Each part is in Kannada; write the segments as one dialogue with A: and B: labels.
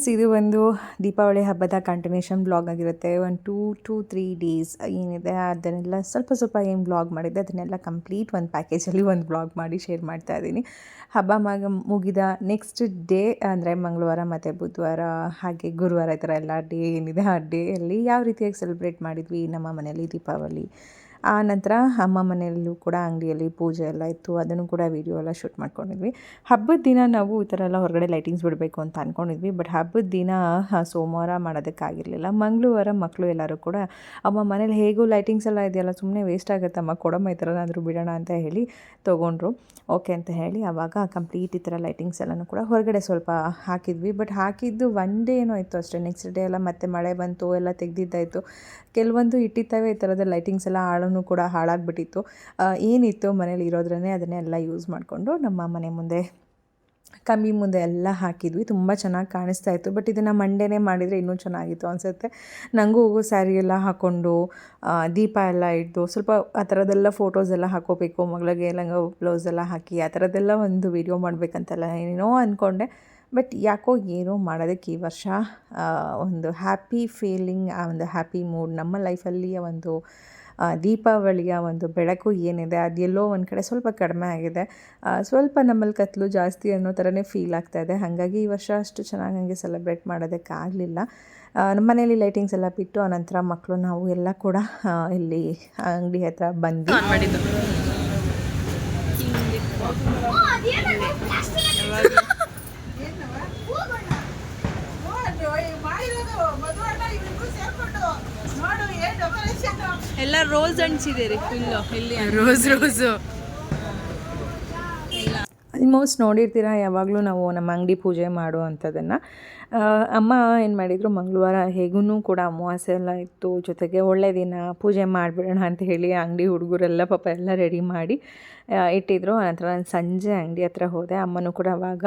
A: ಫ್ರೆಂಡ್ಸ್ ಇದು ಒಂದು ದೀಪಾವಳಿ ಹಬ್ಬದ ಕಂಟಿನ್ಯೂಷನ್ ಬ್ಲಾಗ್ ಆಗಿರುತ್ತೆ. ಒಂದು ಟೂ ಟು ತ್ರೀ ಡೇಸ್ ಏನಿದೆ, ಅದನ್ನೆಲ್ಲ ಸ್ವಲ್ಪ ಸ್ವಲ್ಪ ಏನು ಬ್ಲಾಗ್ ಮಾಡಿದ್ದೆ, ಅದನ್ನೆಲ್ಲ ಕಂಪ್ಲೀಟ್ ಒಂದು ಪ್ಯಾಕೇಜಲ್ಲಿ ಒಂದು ಬ್ಲಾಗ್ ಮಾಡಿ ಶೇರ್ ಮಾಡ್ತಾ ಇದ್ದೀನಿ. ಹಬ್ಬ ಮಗ ಮುಗಿದ ನೆಕ್ಸ್ಟ್ ಡೇ ಅಂದರೆ ಮಂಗಳವಾರ ಮತ್ತು ಬುಧವಾರ, ಹಾಗೆ ಗುರುವಾರ ಈ ಥರ ಎಲ್ಲ ಡೇ ಏನಿದೆ, ಆ ಡೇಯಲ್ಲಿ ಯಾವ ರೀತಿಯಾಗಿ ಸೆಲೆಬ್ರೇಟ್ ಮಾಡಿದ್ವಿ, ನಮ್ಮ ಮನೆಯಲ್ಲಿ ದೀಪಾವಳಿ ಆ ನಂತರ ಅಮ್ಮ ಮನೆಯಲ್ಲೂ ಕೂಡ ಅಂಗಡಿಯಲ್ಲಿ ಪೂಜೆ ಎಲ್ಲ ಇತ್ತು. ಅದನ್ನು ಕೂಡ ವೀಡಿಯೋ ಎಲ್ಲ ಶೂಟ್ ಮಾಡ್ಕೊಂಡಿದ್ವಿ. ಹಬ್ಬದ ದಿನ ನಾವು ಈ ಥರ ಎಲ್ಲ ಹೊರಗಡೆ ಲೈಟಿಂಗ್ಸ್ ಬಿಡಬೇಕು ಅಂತ ಅಂದ್ಕೊಂಡಿದ್ವಿ ಬಟ್ ಹಬ್ಬದ ದಿನ ಸೋಮವಾರ ಮಾಡೋದಕ್ಕಾಗಿರಲಿಲ್ಲ. ಮಂಗಳವಾರ ಮಕ್ಕಳು ಎಲ್ಲರೂ ಕೂಡ, ಅಮ್ಮ, ಮನೇಲಿ ಹೇಗೂ ಲೈಟಿಂಗ್ಸ್ ಎಲ್ಲ ಇದೆಯಲ್ಲ ಸುಮ್ಮನೆ ವೇಸ್ಟ್ ಆಗುತ್ತಮ್ಮ, ಕೊಡಮ್ಮ ಈ ಥರನಾದರೂ ಬಿಡೋಣ ಅಂತ ಹೇಳಿ ತೊಗೊಂಡ್ರು. ಓಕೆ ಅಂತ ಹೇಳಿ ಆವಾಗ ಕಂಪ್ಲೀಟ್ ಈ ಥರ ಲೈಟಿಂಗ್ಸ್ ಎಲ್ಲನೂ ಕೂಡ ಹೊರಗಡೆ ಸ್ವಲ್ಪ ಹಾಕಿದ್ವಿ. ಬಟ್ ಹಾಕಿದ್ದು ಒನ್ ಡೇ ಏನೋ ಇತ್ತು ಅಷ್ಟೇ. ನೆಕ್ಸ್ಟ್ ಡೇ ಎಲ್ಲ ಮತ್ತೆ ಮಳೆ ಬಂತು, ಎಲ್ಲ ತೆಗೆದಿದ್ದಾಯಿತು. ಕೆಲವೊಂದು ಇಟ್ಟಿದ್ದಾವೆ ಈ ಥರದ ಲೈಟಿಂಗ್ಸ್ ಎಲ್ಲ ಹಾಳೂ ಕೂಡ ಹಾಳಾಗ್ಬಿಟ್ಟಿತ್ತು. ಏನಿತ್ತು ಮನೇಲಿ ಇರೋದ್ರೇ ಅದನ್ನೆಲ್ಲ ಯೂಸ್ ಮಾಡಿಕೊಂಡು ನಮ್ಮ ಮನೆ ಮುಂದೆ ಕಂಬಿ ಮುಂದೆ ಎಲ್ಲ ಹಾಕಿದ್ವಿ. ತುಂಬ ಚೆನ್ನಾಗಿ ಕಾಣಿಸ್ತಾ ಇತ್ತು. ಬಟ್ ಇದನ್ನು ಮಂಡೇನೆ ಮಾಡಿದರೆ ಇನ್ನೂ ಚೆನ್ನಾಗಿತ್ತು ಅನಿಸುತ್ತೆ. ನನಗೂ ಸ್ಯಾರಿ ಎಲ್ಲ ಹಾಕ್ಕೊಂಡು ದೀಪ ಎಲ್ಲ ಇಟ್ಟು ಸ್ವಲ್ಪ ಆ ಥರದ್ದೆಲ್ಲ ಫೋಟೋಸ್ ಎಲ್ಲ ಹಾಕೋಬೇಕು, ಮಗಳಿಗೆ ಲಂಗ ಬ್ಲೌಸ್ ಎಲ್ಲ ಹಾಕಿ ಆ ಥರದ್ದೆಲ್ಲ ಒಂದು ವಿಡಿಯೋ ಮಾಡಬೇಕಂತೆಲ್ಲ ಏನೇನೋ ಅಂದ್ಕೊಂಡೆ ಬಟ್ ಯಾಕೋ ಏನೋ ಮಾಡೋದಕ್ಕೆ ಈ ವರ್ಷ ಒಂದು ಹ್ಯಾಪಿ ಫೀಲಿಂಗ್, ಆ, ಒಂದು ಹ್ಯಾಪಿ ಮೂಡ್ ನಮ್ಮ ಲೈಫಲ್ಲಿ ಒಂದು ದೀಪಾವಳಿಯ ಒಂದು ಬೆಳಕು ಏನಿದೆ ಅದೆಲ್ಲೋ ಒಂದು ಕಡೆ ಸ್ವಲ್ಪ ಕಡಿಮೆ ಆಗಿದೆ. ಸ್ವಲ್ಪ ನಮ್ಮಲ್ಲಿ ಕತ್ಲು ಜಾಸ್ತಿ ಅನ್ನೋ ಥರನೇ ಫೀಲ್ ಆಗ್ತಾ ಇದೆ. ಹಾಗಾಗಿ ಈ ವರ್ಷ ಅಷ್ಟು ಚೆನ್ನಾಗಿ ಹಂಗೆ ಸೆಲೆಬ್ರೇಟ್ ಮಾಡೋದಕ್ಕಾಗಲಿಲ್ಲ ನಮ್ಮ ಮನೇಲಿ ಲೈಟಿಂಗ್ಸ್ ಎಲ್ಲ ಬಿಟ್ಟು ಆನಂತರ ಮಕ್ಕಳು ನಾವು ಎಲ್ಲ ಕೂಡ ಆ, ಇಲ್ಲಿ ಅಂಗಡಿ ಹತ್ರ ಬಂದು
B: ಎಲ್ಲ ರೋಸ್ ಅಂಟಿಸಿದ್ದೀರಿ ಫುಲ್ಲು ಇಲ್ಲಿ
C: ರೋಸ್ ರೋಸು.
A: ಆಲ್ಮೋಸ್ಟ್ ನೋಡಿರ್ತೀರಾ ಯಾವಾಗಲೂ ನಾವು ನಮ್ಮ ಅಂಗಡಿ ಪೂಜೆ ಮಾಡೋ ಅಂಥದ್ದನ್ನು ಅಮ್ಮ ಏನು ಮಾಡಿದರು, ಮಂಗಳವಾರ ಹೇಗೂ ಕೂಡ ಅಮಾವಾಸ್ಯೆ ಎಲ್ಲ ಇತ್ತು. ಜೊತೆಗೆ ಒಳ್ಳೆ ದಿನ, ಪೂಜೆ ಮಾಡಿಬಿಡೋಣ ಅಂತ ಹೇಳಿ ಅಂಗಡಿ ಹುಡುಗರೆಲ್ಲ ಪಾಪ ಎಲ್ಲ ರೆಡಿ ಮಾಡಿ ಇಟ್ಟಿದ್ರು. ಆನಂತರ ನಾನು ಸಂಜೆ ಅಂಗಡಿ ಹತ್ರ ಹೋದೆ. ಅಮ್ಮನೂ ಕೂಡ ಅವಾಗ